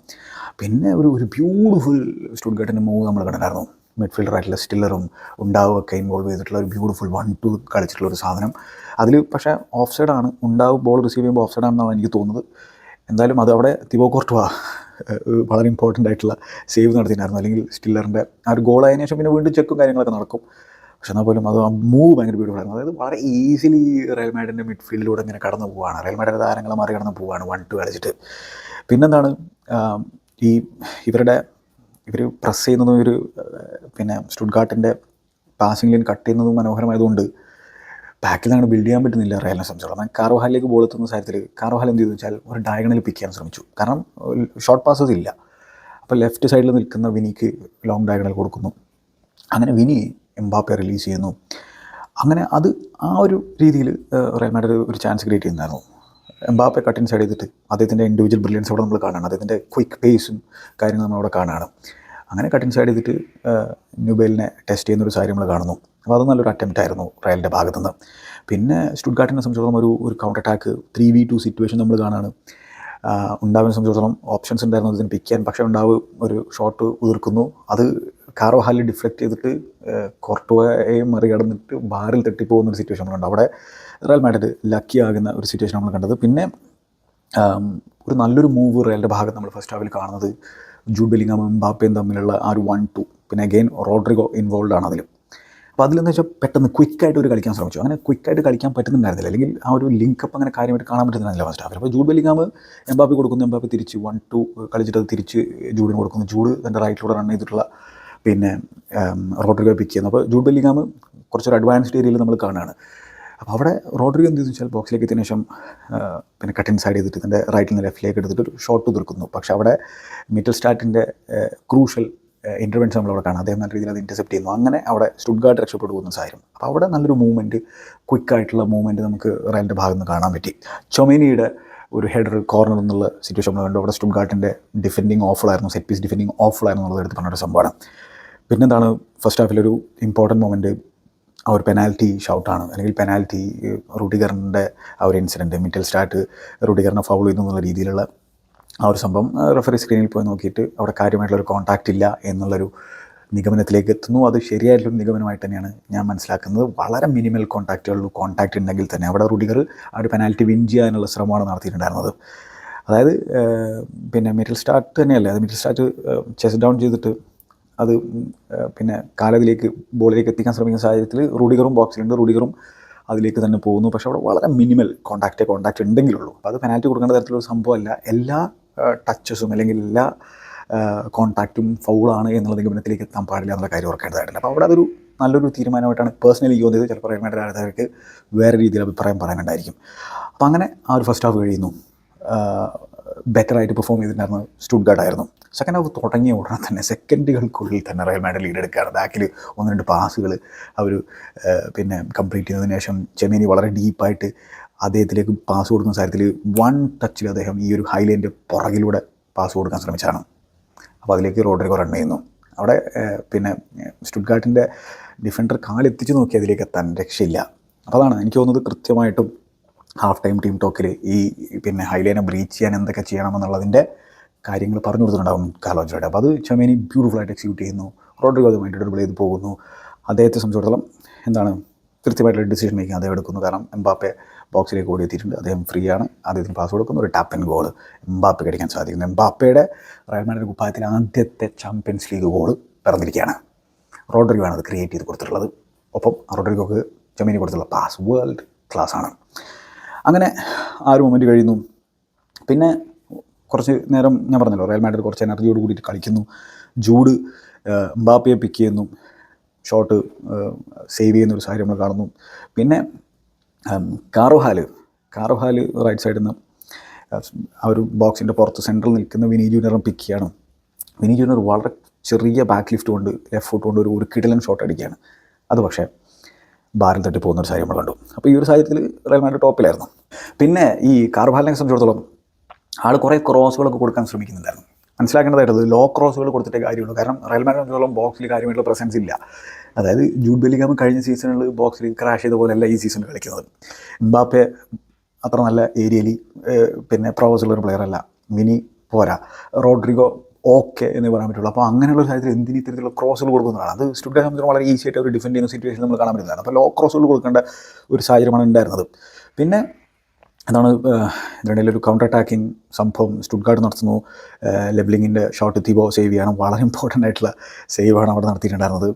Speaker 1: പിന്നെ ഒരു ഒരു ബ്യൂട്ടിഫുൾ സ്റ്റുഡ്ഗേട്ടിന്റെ മൂവ് നമ്മൾ കണ്ടിട്ടുണ്ടായിരുന്നു. മിഡ്ഫീൽഡറായിട്ടുള്ള സ്റ്റില്ലറും ഉണ്ടാവും ഒക്കെ ഇൻവോൾവ് ചെയ്തിട്ടുള്ള ഒരു ബ്യൂട്ടിഫുൾ വൺ ടു കളിച്ചിട്ടുള്ള ഒരു സാധനം. അതിൽ പക്ഷേ ഓഫ് സൈഡാണ് ഉണ്ടാവും ബോൾ റിസീവ് ചെയ്യുമ്പോൾ ഓഫ് സൈഡാണെന്നാണ് എനിക്ക് തോന്നുന്നത്. എന്തായാലും അത് അവിടെ തിബോ കോർട്ടുവ വളരെ ഇമ്പോർട്ടന്റ് ആയിട്ടുള്ള സേവ് നടത്തിയിട്ടുണ്ടായിരുന്നു. അല്ലെങ്കിൽ സ്റ്റില്ലറിന്റെ ആ ഒരു ഗോൾ ആയതിനു ശേഷം പിന്നെ വീണ്ടും ചെക്കും കാര്യങ്ങളൊക്കെ നടക്കും. പക്ഷെ എന്നാൽ പോലും അത് ആ മൂവ് ഭയങ്കര ബ്യൂട്ടിഫുൾ ആയിരുന്നു. അതായത് വളരെ ഈസിലി റയൽ മാഡിന്റെ മിഡ്ഫീൽഡിലൂടെ ഇങ്ങനെ കടന്നു പോവുകയാണ് റയൽ താരങ്ങളെ മാറി കടന്നു പോവുകയാണ് വൺ ടു കളിച്ചിട്ട്. പിന്നെന്താണ് ഈ ഇവരുടെ ഇവർ പ്രസ് ചെയ്യുന്നതും ഒരു പിന്നെ സ്റ്റുഡ്ഗാട്ടിന്റെ പാസിംഗ് ലൈൻ കട്ട് ചെയ്യുന്നതും മനോഹരമായതുകൊണ്ട് ബാക്കിൽ അങ്ങനെ ബിൽഡ് ചെയ്യാൻ പറ്റുന്നില്ല റയലിനെ സംബന്ധിച്ചോളം കാർവഹാലിലേക്ക് ബോൾ എത്തുന്ന സാഹചര്യത്തിൽ കാർവഹാൽ എന്ത് ചെയ്തു വെച്ചാൽ ഒരു ഡയഗണൽ പിക്ക് ചെയ്യാൻ ശ്രമിച്ചു. കാരണം ഷോർട്ട് പാസസ് ഇല്ല. അപ്പോൾ ലെഫ്റ്റ് സൈഡിൽ നിൽക്കുന്ന വിനിക്ക് ലോങ് ഡയഗണൽ കൊടുക്കുന്നു. അങ്ങനെ വിനി എംബാപ്പെ റിലീസ് ചെയ്യുന്നു. അങ്ങനെ അത് ആ ഒരു രീതിയിൽ റയൽ മാഡ്രിഡ് ഒരു ചാൻസ് ക്രിയേറ്റ് ചെയ്യുന്നതായിരുന്നു എംബാപ്പെ കട്ടിൻ സൈഡ് ചെയ്തിട്ട് അദ്ദേഹത്തിന്റെ ഇൻഡിവിജ്വൽ ബ്രില്യൻസ് അവിടെ നമ്മൾ കാണുകയാണ്. അദ്ദേഹത്തിന്റെ ക്വിക്ക് പേസും കാര്യങ്ങളും നമ്മളവിടെ കാണുകയാണ്. അങ്ങനെ കട്ടിൻ സൈഡ് ചെയ്തിട്ട് ന്യൂബേലിനെ ടെസ്റ്റ് ചെയ്യുന്ന ഒരു സാഹചര്യം നമ്മൾ കാണുന്നു. അപ്പോൾ അത് നല്ലൊരു അറ്റംപ്റ്റ് ആയിരുന്നു റയലിന്റെ ഭാഗത്തുനിന്ന്. പിന്നെ സ്റ്റുഡ്ഗാർട്ടിനെ സംബന്ധിച്ചിടത്തോളം ഒരു ഒരു counter attack three V two situation നമ്മൾ ഉണ്ടാവുന്ന ഉണ്ടാവിനെ സംബന്ധിച്ചിടത്തോളം ഓപ്ഷൻസ് ഉണ്ടായിരുന്നു. ഇതിന് പിക്ക് ചെയ്യാൻ പക്ഷേ ഉണ്ടാവ് ഒരു ഷോട്ട് ഉതിർക്കുന്നു. അത് കാറോ ഹാലിൽ ഡിഫ്ലക്റ്റ് ചെയ്തിട്ട് കുറട്ടുവയും മറികടന്നിട്ട് ബാറിൽ തട്ടിപ്പോകുന്ന ഒരു സിറ്റുവേഷൻ നമ്മളുണ്ട് അവിടെ റയൽ മാഡ്രിഡ് ലക്കി ആകുന്ന ഒരു സിറ്റുവേഷൻ നമ്മൾ കണ്ടത്. പിന്നെ ഒരു നല്ലൊരു മൂവ് റയലിന്റെ ഭാഗത്ത് നമ്മൾ ഫസ്റ്റ് ഹാഫിൽ കാണുന്നത്. ജൂഡ് ബെല്ലിങ്ങാമും എംബാപ്പയും തമ്മിലുള്ള ആ ഒരു വൺ ടു പിന്നെ അഗെയിൻ റോഡ്രിഗോ ഇൻവോൾവ് ആണ് അതിലും. അപ്പോൾ അതിലെന്ന് വെച്ചാൽ പെട്ടെന്ന് ക്വിക്കായിട്ട് ഒരു കളിക്കാൻ ശ്രമിച്ചു. അങ്ങനെ ക്വിക്കായിട്ട് കളിക്കാൻ പറ്റുന്നുണ്ടായിരുന്നില്ല. അല്ലെങ്കിൽ ആ ഒരു ലിങ്കപ്പ് അങ്ങനെ കാര്യമായിട്ട് കാണാൻ പറ്റുന്നില്ല ഫസ്റ്റ് അപ്പോൾ ജൂഡ് ബെല്ലിങ്ങാം എംബാപ്പി കൊടുക്കുന്നു. എംബാപ്പി തിരിച്ച് വൺ ടു കളിച്ചിട്ട് അത് തിരിച്ച് ജൂഡിന് കൊടുക്കുന്നു. ജൂഡ് തന്റെ റൈറ്റിലൂടെ റൺ ചെയ്തിട്ടുള്ള പിന്നെ റോഡ്രിഗോ പിക്ക് ചെയ്യുന്നു. അപ്പോൾ ജൂഡ് ബെല്ലിങ്ങാം കുറച്ചൊരു അഡ്വാൻസ്ഡ് ഏരിയയിൽ നമ്മൾ കാണുകയാണ്. അപ്പോൾ അവിടെ റോഡ്രിഗോ എന്ത് വെച്ചാൽ ബോക്സിലേക്ക് എത്തിയതിനു ശേഷം പിന്നെ കട്ട് ഇൻസൈഡ് ചെയ്തിട്ട് ഇതിന്റെ റൈറ്റിൽ നിന്ന് ലെഫ്റ്റിലേക്ക് എടുത്തിട്ട് ഒരു ഷോട്ട് തീർക്കുന്നു. പക്ഷേ അവിടെ മിറ്റൽ സ്റ്റാർട്ടിന്റെ ക്രൂഷ്യൽ ഇന്റർവെൻഷൻ നമ്മളവിടെ കാണാം. അദ്ദേഹം നല്ല രീതിയിൽ അത് ഇന്റർസെപ്റ്റ് ചെയ്യുന്നു. അങ്ങനെ അവിടെ സ്റ്റുഡ്ഗാർഡ് രക്ഷപ്പെട്ടു പോകുന്ന സാഹചര്യം അപ്പോൾ അവിടെ നല്ലൊരു മൂവ്മെന്റ് ക്വിക്കായിട്ടുള്ള മൂവ്മെന്റ് നമുക്ക് റയലിന്റെ ഭാഗത്ത് നിന്ന് കാണാൻ പറ്റി. ചൊമേനിയുടെ ഒരു ഹെഡർ കോർണർ എന്നുള്ള സിറ്റുവേഷൻ നമ്മൾ കണ്ടു. അവിടെ സ്റ്റുഡ്ഗാർട്ടിന്റെ ഡിഫെൻഡിങ് ഓഫിലായിരുന്നു സെറ്റ് പീസ് ഡിഫെൻഡിങ് ഓഫിലായിരുന്നു എന്നുള്ളത് എടുത്ത് പറഞ്ഞൊരു സംഭവമാണ്. പിന്നെന്താണ് ഫസ്റ്റ് ഹാഫിലൊരു ഇമ്പോർട്ടന്റ് മൊമെന്റ് ആ ഒരു പെനാൽറ്റി ഷൗട്ടാണ് അല്ലെങ്കിൽ പെനാൽറ്റി റുഡിഗറിന്റെ ആ ഒരു ഇൻസിഡന്റ് മിറ്റൽ സ്റ്റാർട്ട് റുഡിഗറിനെ ഫൗൾ ചെയ്യുന്നു എന്നുള്ള രീതിയിലുള്ള ആ ഒരു സംഭവം റെഫറി സ്ക്രീനിൽ പോയി നോക്കിയിട്ട് അവിടെ കാര്യമായിട്ടുള്ള ഒരു കോൺടാക്റ്റ് ഇല്ല എന്നുള്ളൊരു നിഗമനത്തിലേക്ക് എത്തുന്നു. അത് ശരിയായിട്ടുള്ളൊരു നിഗമനമായിട്ട് തന്നെയാണ് ഞാൻ മനസ്സിലാക്കുന്നത്. വളരെ മിനിമൽ കോൺടാക്റ്റുകളിൽ കോൺടാക്റ്റ് ഉണ്ടെങ്കിൽ തന്നെ അവിടെ റുഡിഗർ ആ ഒരു പെനാൽറ്റി വിൻ ചെയ്യാനുള്ള ശ്രമമാണ് നടത്തിയിട്ടുണ്ടായിരുന്നത്. അതായത് പിന്നെ മിറ്റൽ സ്റ്റാർട്ട് തന്നെയല്ലേ? അത് മിറ്റൽ സ്റ്റാർട്ട് ചെസ് ഡൗൺ ചെയ്തിട്ട് അത് പിന്നെ കാലതിലേക്ക് ബോളിലേക്ക് എത്തിക്കാൻ ശ്രമിക്കുന്ന സാഹചര്യത്തിൽ റൂഡിഗറും ബോക്സിലുണ്ട്. റൂഡിഗറും അതിലേക്ക് തന്നെ പോകുന്നു. പക്ഷേ അവിടെ വളരെ മിനിമൽ കോൺടാക്റ്റ് കോൺടാക്റ്റ് ഉണ്ടെങ്കിലുള്ളൂ. അപ്പോൾ അത് പെനാൽറ്റി കൊടുക്കേണ്ട തരത്തിലുള്ള സംഭവമല്ല. എല്ലാ ടച്ചസും അല്ലെങ്കിൽ എല്ലാ കോൺടാക്റ്റും ഫൗളാണ് എന്നുള്ള നിഗമനത്തിലേക്ക് എത്താൻ പാടില്ല എന്നുള്ള കാര്യം ഓർക്കേണ്ടതായിട്ടുണ്ട് അപ്പോൾ അവിടെ അതൊരു നല്ലൊരു തീരുമാനമായിട്ടാണ് പേഴ്സണലി തോന്നിയത് ചിലപ്പോൾ മാഡ്രിഡ് ആൾക്കാർക്ക് വേറെ രീതിയിൽ അഭിപ്രായം പറയാനുണ്ടായിരിക്കും. അപ്പോൾ അങ്ങനെ ആ ഒരു ഫസ്റ്റ് ഹാഫ് കഴിയുന്നു. ബെറ്ററായിട്ട് പെർഫോം ചെയ്തിട്ടുണ്ടായിരുന്നു സ്റ്റുഡ്ഗാർഡ് ആയിരുന്നു സെക്കൻഡ് ഹാഫ് തുടങ്ങിയ ഉടനെ തന്നെ സെക്കൻഡുകൾക്കുള്ളിൽ തന്നെ റയൽ മാഡ് ലീഡ് എടുക്കുകയാണ് ബാക്കിൽ ഒന്ന് രണ്ട് പാസുകൾ അവർ പിന്നെ കംപ്ലീറ്റ് ചെയ്തതിനു ശേഷം ചെമേനി വളരെ ഡീപ്പായിട്ട് അദ്ദേഹത്തിലേക്ക് പാസ് കൊടുക്കുന്ന കാര്യത്തിൽ വൺ ടച്ചിൽ അദ്ദേഹം ഈ ഒരു ഹൈലൈന്റെ പുറകിലൂടെ പാസ് കൊടുക്കാൻ ശ്രമിച്ചാണ്. അപ്പോൾ അതിലേക്ക് റോഡ്രിഗോ റൺ ചെയ്യുന്നു. അവിടെ പിന്നെ സ്റ്റുഡ്ഗാർട്ടിന്റെ ഡിഫൻഡർ കാലെത്തിച്ച് നോക്കി അതിലേക്ക് എത്താൻ രക്ഷയില്ല. അപ്പോൾ അതാണ് എനിക്ക് തോന്നുന്നത് കൃത്യമായിട്ടും ഹാഫ് ടൈം ടീം ടോക്കിൽ ഈ പിന്നെ ഹൈലൈനെ ബ്രീച്ച് ചെയ്യാൻ എന്തൊക്കെ ചെയ്യണമെന്നുള്ളതിന്റെ കാര്യങ്ങൾ പറഞ്ഞു കൊടുത്തിട്ടുണ്ടാകും കാലോജയുടെ അപ്പോൾ അത് ചെമേനി ബ്യൂട്ടിഫുള്ളായിട്ട് എക്സിക്യൂട്ട് ചെയ്യുന്നു. റോഡ്രിഗോ അതുമായിട്ട് ഡ്രിബിൾ ചെയ്ത് പോകുന്നു. അദ്ദേഹത്തെ സംബന്ധിച്ചിടത്തോളം എന്താണ് കൃത്യമായിട്ടുള്ള ഡിസിഷൻ മേക്കിംഗ് അദ്ദേഹം എടുക്കുന്നു. കാരണം എംബാപ്പെ ബോക്സിലേക്ക് ഓടി എത്തിയിട്ടുണ്ട്. അദ്ദേഹം ഫ്രീ ആണ്. അദ്ദേഹത്തിന് പാസ് കൊടുക്കുന്നു. ഒരു ടാപ്പ് ആൻഡ് ഗോൾ എംബാപ്പയ്ക്ക് അടിക്കാൻ സാധിക്കുന്നു. എംബാപ്പയുടെ റയൽ മാഡ്രിഡ് കുപ്പായത്തിൽ ആദ്യത്തെ ചാമ്പ്യൻസ് ലീഗ് ഗോൾ പിറന്നിരിക്കുകയാണ്. റോഡ്രിഗോ ആണ് അത് ക്രിയേറ്റ് ചെയ്ത് കൊടുത്തിട്ടുള്ളത്. ഒപ്പം റോഡ്രിഗോക്ക് ജമീനി കൊടുത്തുള്ള പാസ് വേൾഡ് ക്ലാസ് ആണ്. അങ്ങനെ ആ ഒരു മൊമെന്റ് കഴിയുന്നു പിന്നെ കുറച്ച് നേരം ഞാൻ പറഞ്ഞല്ലോ റയൽ മാഡ്രിഡ് കുറച്ച് എനർജിയോട് കൂടിയിട്ട് കളിക്കുന്നു. ജൂഡ് ബാപ്പയെ പിക്ക് ചെയ്യുന്നു. ഷോട്ട് സേവ് ചെയ്യുന്ന ഒരു സാഹചര്യം നമ്മൾ കാണുന്നു. പിന്നെ കാറുഹാൽ കാറോഹാൽ റൈറ്റ് സൈഡിൽ നിന്ന് ആ ഒരു ബോക്സിന്റെ പുറത്ത് സെൻട്രൽ നിൽക്കുന്ന വിനി ജൂനിയറും പിക്ക് ചെയ്യണം. വിനി ജൂനിയർ വളരെ ചെറിയ ബാക്ക് ലിഫ്റ്റ് കൊണ്ട് ലെഫ്റ്റ് കൊണ്ട് ഒരു ഒരു കിടലൻ ഷോട്ട് അടിക്കുകയാണ്. അത് പക്ഷേ ബാറിൽ തട്ടി പോകുന്ന ഒരു സാഹചര്യം നമ്മൾ കണ്ടു. അപ്പോൾ ഈ ഒരു സാഹചര്യത്തിൽ റയൽ മാഡ്രിഡ് ടോപ്പിലായിരുന്നു പിന്നെ ഈ കാർബാലിനെ സംബന്ധിച്ചിടത്തോളം ആൾ കുറേ ക്രോസുകളൊക്കെ കൊടുക്കാൻ ശ്രമിക്കുന്നുണ്ടായിരുന്നു. മനസ്സിലാക്കേണ്ടതായിട്ട് ലോ ക്രോസുകൾ കൊടുത്തിട്ടേ കാര്യമുള്ളൂ. കാരണം റയൽ മാഡ്രിഡ് സംബന്ധിച്ചിടത്തോളം ബോക്സിൽ കാര്യമായിട്ടുള്ള പ്രസൻസ് ഇല്ല. അതായത് ജൂഡ് ബെല്ലിഗാം കഴിഞ്ഞ സീസണിൽ ബോക്സിൽ ക്രാഷ് ചെയ്ത പോലെയല്ല ഈ സീസണിൽ കളിക്കുന്നത്. എംബാപ്പെ അത്ര നല്ല ഏരിയയിൽ പിന്നെ പ്രോവസ് ഉള്ള ഒരു പ്ലെയർ അല്ല. മിനി പോരാ. റോഡ്രിഗോ ഓക്കെ എന്ന് പറയാൻ പറ്റുള്ളൂ. അപ്പോൾ അങ്ങനെയുള്ള സാഹചര്യത്തിൽ എന്തിന് ഇത്തരത്തിലുള്ള ക്രോസുകൾ കൊടുക്കുന്നതാണ് അത് സ്റ്റുഡിയോ സംബന്ധിച്ച് വളരെ ഈസി ആയിട്ട് ഒരു ഡിഫൻഡ് ചെയ്യുന്ന സിറ്റുവേഷൻ നമ്മൾ കാണാൻ പറ്റുന്നതാണ്. അപ്പോൾ ലോ ക്രോസുകൾ കൊടുക്കേണ്ട ഒരു സാഹചര്യമാണ് ഉണ്ടായിരുന്നത്. പിന്നെ ഏഹ്, ഇതിനിടയിൽ ഒരു കൗണ്ടർ അറ്റാക്കിങ് സംഭവം സ്റ്റുഡ്ഗാർഡ് നടത്തുന്നു. ലെബ്ലിങ്ങിന്റെ ഷോട്ട് തിബോ സേവ് ചെയ്യണം വളരെ ഇമ്പോർട്ടന്റ് ആയിട്ടുള്ള സേവാണ് അവിടെ നടത്തിയിട്ടുണ്ടായിരുന്നത്.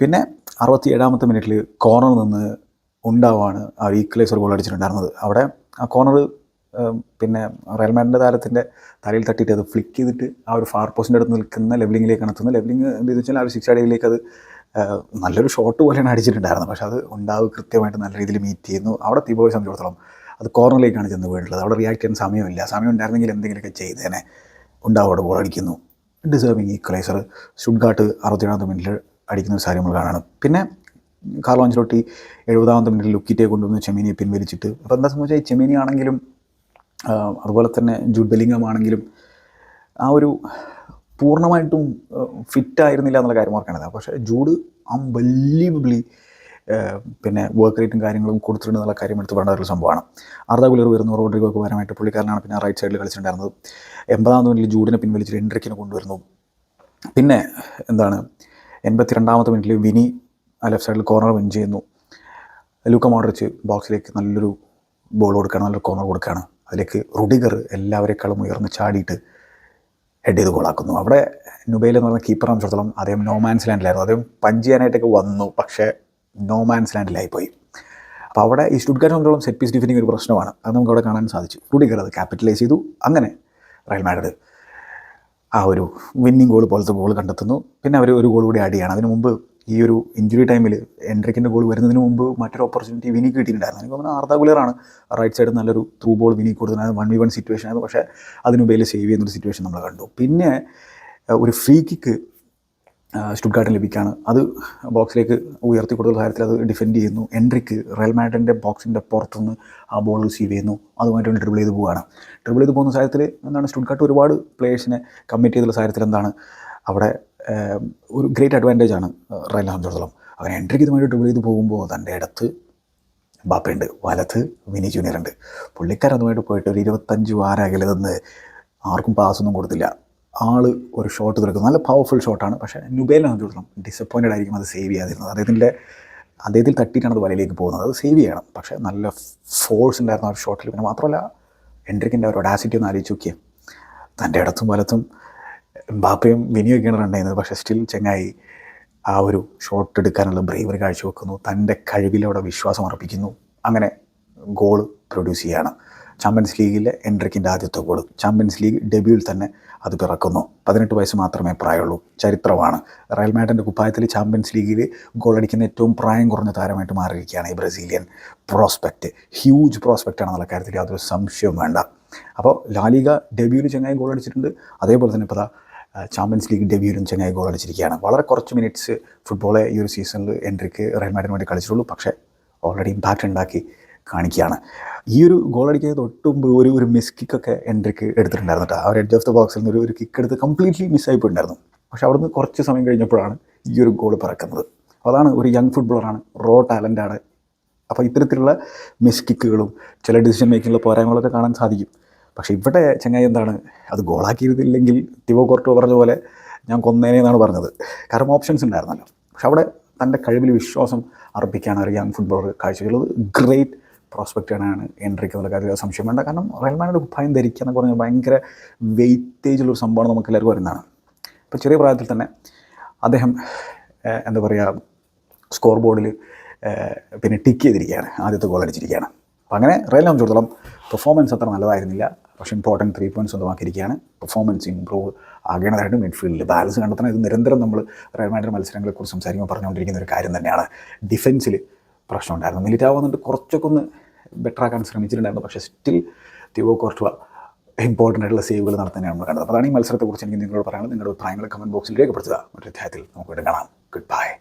Speaker 1: പിന്നെ അറുപത്തി ഏഴാമത്തെ മിനിറ്റിൽ കോർണർ നിന്ന് ഉണ്ടാവാണ് ആ ഈക്വലൈസർ ഗോൾ അടിച്ചിട്ടുണ്ടായിരുന്നത്. അവിടെ ആ കോർണർ പിന്നെ റയൽ മാഡിന്റെ താരത്തിന്റെ തലയിൽ തട്ടിയിട്ട് അത് ഫ്ലിക്ക് ചെയ്തിട്ട് ആ ഒരു ഫാർ പോസ്റ്റിന്റെ അടുത്ത് നിൽക്കുന്ന ലെവലിങ്ങിലേക്ക് എത്തുന്നത്. ലെവലിങ് എന്ത് വെച്ചാൽ ആ ഒരു സിക്സ് അടിയിലേക്ക് അത് നല്ലൊരു ഷോട്ട് പോലെയാണ് അടിച്ചിട്ടുണ്ടായിരുന്നത്. പക്ഷേ അത് ഉണ്ടാവ് കൃത്യമായിട്ട് നല്ല രീതിയിൽ മീറ്റ് ചെയ്യുന്നു. അവിടെ തീപോയി സംബന്ധിച്ചിടത്തോളം അത് കോർണറിലേക്കാണ് ചെന്ന് വീണിട്ടുള്ളത്. അവിടെ റിയാക്ട് ചെയ്യാൻ സമയമില്ല. സമയം ഉണ്ടായിരുന്നെങ്കിൽ എന്തെങ്കിലുമൊക്കെ ചെയ്തേനെ. ഉണ്ടാവും അവിടെ അടിക്കുന്നു. ഡിസേർവിങ് ഈക്വലൈസർ ഷുഡ്ഗാട്ട് അറുപത്തിയേഴാമത്തെ മിനിറ്റിൽ അടിക്കുന്ന ഒരു സാഹചര്യം നമ്മൾ കാണാണ് പിന്നെ കാർലോ അഞ്ചലോട്ടി എഴുപതാമത്തെ മിനിറ്റിൽ ലുക്കിറ്റേ കൊണ്ടുവന്ന് ചെമീനിയെ പിൻവലിച്ചിട്ട്. അപ്പോൾ എന്താ സംഭവിച്ചാൽ ഈ ചെമീനി ആണെങ്കിലും അതുപോലെ തന്നെ ജൂഡ് ബെലിംഗമാണെങ്കിലും ആ ഒരു പൂർണമായിട്ടും ഫിറ്റ് ആയിരുന്നില്ല എന്നുള്ള കാര്യം ഓർക്കണത് പക്ഷേ ജൂഡ് അൺബലീവബിളി പിന്നെ വർക്ക് റേറ്റും കാര്യങ്ങളും കൊടുത്തിട്ടുണ്ട് എന്നുള്ള കാര്യം എടുത്ത് പറയേണ്ട ഒരു സംഭവമാണ്. അർദ്ധ ഗുലർ വരുന്നു റോഡ്രിഗോക്ക് പരമായിട്ട് പുള്ളിക്കാരനാണ് പിന്നെ റൈറ്റ് സൈഡിൽ കളിച്ചിട്ടുണ്ടായിരുന്നത്. എൺപതാം മിനിറ്റിൽ ജൂഡിനെ പിൻവലിച്ച് എൻട്രിക്കിന് കൊണ്ടുവരുന്നു. പിന്നെ എന്താണ് എൺപത്തി രണ്ടാമത്തെ മിനിറ്റിൽ വിനി ലെഫ്റ്റ് സൈഡിൽ കോർണർ വിൻ ചെയ്യുന്നു. ലൂക്ക മോഡറിച്ച് ബോക്സിലേക്ക് നല്ലൊരു ബോൾ കൊടുക്കുകയാണ് നല്ലൊരു കോർണർ കൊടുക്കുകയാണ്. അതിലേക്ക് റുഡിഗർ എല്ലാവരെക്കാളും ഉയർന്ന് ചാടിയിട്ട് ഹെഡ് ചെയ്ത് ഗോളാക്കുന്നു അവിടെ നുബൈൽ എന്ന് പറഞ്ഞ കീപ്പറെ സംബന്ധിച്ചിടത്തോളം അദ്ദേഹം നോമാൻസ് ലാൻഡിലായിരുന്നു അദ്ദേഹം പഞ്ച് ചെയ്യാനായിട്ടൊക്കെ വന്നു പക്ഷേ നോമാൻസ് ലാൻഡിലായിപ്പോയി അപ്പോൾ അവിടെ ഈ സ്റ്റുഡ്കാരെ സംബന്ധിച്ചോളം സെറ്റ് പീസ് ഡിഫിനിങ് ഒരു പ്രശ്നമാണ്. അത് നമുക്ക് അവിടെ കാണാൻ സാധിച്ചു. റുഡിഗർ അത് ക്യാപിറ്റലൈസ് ചെയ്തു. അങ്ങനെ റയൽ മാഡ്രിഡ് ആ ഒരു വിന്നിങ് ഗോൾ പോലത്തെ ഗോൾ കണ്ടെത്തുന്നു. പിന്നെ അവർ ഒരു ഗോൾ കൂടി ആഡ് ചെയ്യണം. അതിന് മുമ്പ് ഈ ഒരു ഇഞ്ചുറി ടൈമിൽ എൻട്രിക്കിന്റെ ഗോൾ വരുന്നതിന് മുമ്പ് മറ്റൊരു ഓപ്പർച്യൂണിറ്റി വിനി കിട്ടിയിട്ടുണ്ടായിരുന്നു. എനിക്ക് തോന്നുന്നു ആർദാ ഗുലറാണ് റൈറ്റ് സൈഡ് നല്ലൊരു ത്രൂ ബോൾ വിനി കൊടുക്കുന്നത് വൺ വി വൺ സിറ്റുവേഷൻ ആയിരുന്നു. പക്ഷേ അതിന് ഉപയിൽ സേവ് ചെയ്യുന്നൊരു സിറ്റുവേഷൻ നമ്മൾ കണ്ടു. പിന്നെ ഒരു ഫ്രീ കിക്ക് സ്റ്റുഡ്ഗാർഡിന് ലഭിക്കുകയാണ് അത് ബോക്സിലേക്ക് ഉയർത്തി കൊടുക്കുന്ന കാര്യത്തിൽ അത് ഡിഫെൻഡ് ചെയ്യുന്നു. എൻട്രിക്ക് റയൽ മാഡ്രിഡിന്റെ ബോക്സിന്റെ പുറത്തുനിന്ന് ആ ബോൾ റിസീവ് ചെയ്യുന്നു. അതുമായിട്ട് ഡ്രിബിൾ ചെയ്ത് പോവുകയാണ്. ഡ്രിബിൾ ചെയ്ത് പോകുന്ന സാഹചര്യത്തിൽ എന്താണ് സ്റ്റുഡ്ഗാർട്ട് ഒരുപാട് പ്ലേയേഴ്സിനെ കമ്മിറ്റ് ചെയ്തുള്ള സാഹചര്യത്തിൽ എന്താണ് അവിടെ ഒരു ഗ്രേറ്റ് അഡ്വാന്റേജ് ആണ് റയൽ സംബന്ധിച്ചിടത്തോളം അങ്ങനെ എൻട്രിക്ക് ഇതുമായിട്ട് ഡ്രിബിൾ ചെയ്ത് പോകുമ്പോൾ തന്റെ ഇടത്ത് ബാപ്പയുണ്ട് വലത്ത് വിനി ജൂനിയർ ഉണ്ട്. പുള്ളിക്കാരൻ അതുമായിട്ട് പോയിട്ട് ഒരു ഇരുപത്തഞ്ച് വാരം അകലെ നിന്ന് ആർക്കും കൊടുത്തില്ല. ആൾ ഒരു ഷോട്ട് തീർക്കുന്നു നല്ല പവർഫുൾ ഷോട്ടാണ് പക്ഷേ നുബേലിനെ സംബന്ധിച്ചിടത്തോളം ഡിസപ്പോയിന്റഡ് ആയിരിക്കും അത് സേവ് ചെയ്യാതിരുന്നത്. അദ്ദേഹത്തിന്റെ അദ്ദേഹത്തിൽ തട്ടിയിട്ടാണ് അത് വലയിലേക്ക് പോകുന്നത്. അത് സേവ് ചെയ്യണം. പക്ഷേ നല്ല ഫോഴ്സ് ഉണ്ടായിരുന്ന ഒരു ഷോട്ടിൽ പിന്നെ മാത്രമല്ല എൻട്രിക്കിന്റെ ഒരു ഒഡാസിറ്റി ഒന്ന് ആലോചിച്ച് നോക്കിയേ. തന്റെ ഇടത്തും വലത്തും ബാപ്പയും വിനിയൊക്കെയാണ് ഉണ്ടായിരുന്നത് പക്ഷേ സ്റ്റിൽ ചെങ്ങായി ആ ഒരു ഷോട്ട് എടുക്കാനുള്ള ബ്രേവറി കാഴ്ചവെക്കുന്നു. തന്റെ കഴിവിലൂടെ വിശ്വാസം അർപ്പിക്കുന്നു അങ്ങനെ ഗോൾ പ്രൊഡ്യൂസ് ചെയ്യുകയാണ് ചാമ്പ്യൻസ് ലീഗിലെ എൻട്രിക്കിന്റെ ആദ്യത്തെ ഗോൾ. ചാമ്പ്യൻസ് ലീഗ് ഡെബ്യൂവിൽ തന്നെ അത് പിറക്കുന്നു. പതിനെട്ട് വയസ്സ് മാത്രമേ പ്രായമുള്ളൂ. ചരിത്രമാണ്. റയൽ മാഡ്രിന്റെ കുപ്പായത്തിൽ ചാമ്പ്യൻസ് ലീഗിൽ ഗോൾ അടിക്കുന്ന ഏറ്റവും പ്രായം കുറഞ്ഞ താരമായിട്ട് മാറിയിരിക്കുകയാണ് ഈ ബ്രസീലിയൻ പ്രോസ്പെക്റ്റ്. ഹ്യൂജ് പ്രോസ്പെക്റ്റ് ആണെന്നുള്ള കാര്യത്തിൽ യാതൊരു സംശയവും വേണ്ട. അപ്പോൾ ലാലിക ഡെബ്യൂവിൽ ചെങ്ങായി ഗോൾ അടിച്ചിട്ടുണ്ട്. അതേപോലെ തന്നെ ഇപ്പോൾ ചാമ്പ്യൻസ് ലീഗ് ഡെബ്യൂലും ചെങ്ങായി ഗോൾ അടിച്ചിരിക്കുകയാണ്. വളരെ കുറച്ച് മിനിറ്റ്സ് ഫുട്ബോളെ ഈ ഒരു സീസണിൽ എൻട്രിക്ക് റയൽ മാഡ്രിഡിന് വേണ്ടി കളിച്ചിട്ടുള്ളൂ. പക്ഷേ ഓൾറെഡി ഇമ്പാക്റ്റ് ഉണ്ടാക്കി കാണിക്കുകയാണ്. ഈ ഒരു ഗോൾ മുമ്പ് ഒരു ഒരു മിസ് കിക്കൊക്കെ എൻട്രിക്ക് എടുത്തിട്ടുണ്ടായിരുന്നു കേട്ടോ. ആ ഒരു എഡ്ജ് ഓഫ് ദ ബോക്സിൽ നിന്ന് ഒരു ഒരു കിക്ക് എടുത്ത് കംപ്ലീറ്റ്ലി മിസ്സായി പോയിട്ടുണ്ടായിരുന്നു. പക്ഷേ അവിടുന്ന് കുറച്ച് സമയം കഴിഞ്ഞപ്പോഴാണ് ഈ ഒരു ഗോൾ പിറക്കുന്നത്. അതാണ് ഒരു യങ് ഫുട്ബോളറാണ് റോ ടാലന്റാണ് അപ്പോൾ ഇത്തരത്തിലുള്ള മിസ് കിക്കുകളും ചില ഡിസിഷൻ മേക്കിങ്ങിലുള്ള പോരായ്മകളൊക്കെ കാണാൻ സാധിക്കും. പക്ഷേ ഇവിടെ ചങ്ങായി എന്താണ്? അത് ഗോളാക്കിയിരുന്നില്ലെങ്കിൽ തിവോ കോർട്ടോ പറഞ്ഞ പോലെ ഞാൻ കൊന്നേനെ എന്നാണ് പറഞ്ഞത്. കാരണം ഓപ്ഷൻസ് ഉണ്ടായിരുന്നല്ലോ. പക്ഷെ അവിടെ തന്റെ കഴിവിൽ വിശ്വാസം അർപ്പിക്കാൻ ഒരു യങ് ഫുട്ബോളർ കാഴ്ചയുള്ളത് ഗ്രേറ്റ് പ്രോസ്പെക്റ്റാണ് എൻട്രിക്ക് എന്നുള്ള കാര്യത്തിൽ സംശയം വേണ്ട. കാരണം റയൽ മാഡ്രിഡ് കുപ്പായം ധരിക്കുക എന്നൊക്കെ പറഞ്ഞാൽ ഭയങ്കര വെയിറ്റേജുള്ള ഒരു സംഭവമാണ് നമുക്ക് എല്ലാവർക്കും വരുന്നതാണ് ഇപ്പോൾ ചെറിയ പ്രായത്തിൽ തന്നെ അദ്ദേഹം എന്താ പറയുക സ്കോർ ബോർഡിൽ പിന്നെ ടിക്ക് ചെയ്തിരിക്കുകയാണ്. ആദ്യത്തെ ഗോൾ അടിച്ചിരിക്കുകയാണ്. അപ്പോൾ അങ്ങനെ റയൽ സംബന്ധിച്ചിടത്തോളം പെർഫോമൻസ് അത്ര നല്ലതായിരുന്നില്ല. പക്ഷേ ഇമ്പോർട്ടന്റ് ത്രീ പോയിന്റ് സ്വന്തമാക്കിയിരിക്കുകയാണ്. പെർഫോമൻസ് ഇമ്പ്രൂവ് ആകേണ്ടതായിട്ട് മിഡ്ഫീൽഡിൽ ബാലൻസ് കണ്ടെത്തണം. ഇത് നിരന്തരം നമ്മൾ റയൽ മാഡ്രിഡ് മത്സരങ്ങളെക്കുറിച്ച് സംസാരിക്കുമ്പോൾ പറഞ്ഞുകൊണ്ടിരിക്കുന്ന ഒരു കാര്യം തന്നെയാണ്. ഡിഫൻസിൽ പ്രശ്നമുണ്ടായിരുന്നു മിലിറ്റാവ് വന്നിട്ട് കുറച്ചൊക്കെ ഒന്ന് ബെറ്റർ ആക്കാൻ ശ്രമിച്ചിട്ടുണ്ടായിരുന്നു. പക്ഷേ സ്റ്റിൽ തിവോ കോർട്ടുവ ഇമ്പോർട്ടന്റ് ആയിട്ടുള്ള സേവുകൾ നടത്തുന്നതാണ് നമ്മൾ കണ്ടത്. അതാണ് ഈ മത്സരത്തെക്കുറിച്ച് എനിക്ക് നിങ്ങളോട് പറയാനുള്ളത്. നിങ്ങളുടെ അഭിപ്രായങ്ങൾ കമന്റ് ബോക്സിൽ രേഖപ്പെടുത്തുക. മറ്റൊരു അധ്യായത്തിൽ നമുക്ക് വീണ്ടും കാണാം. Good bye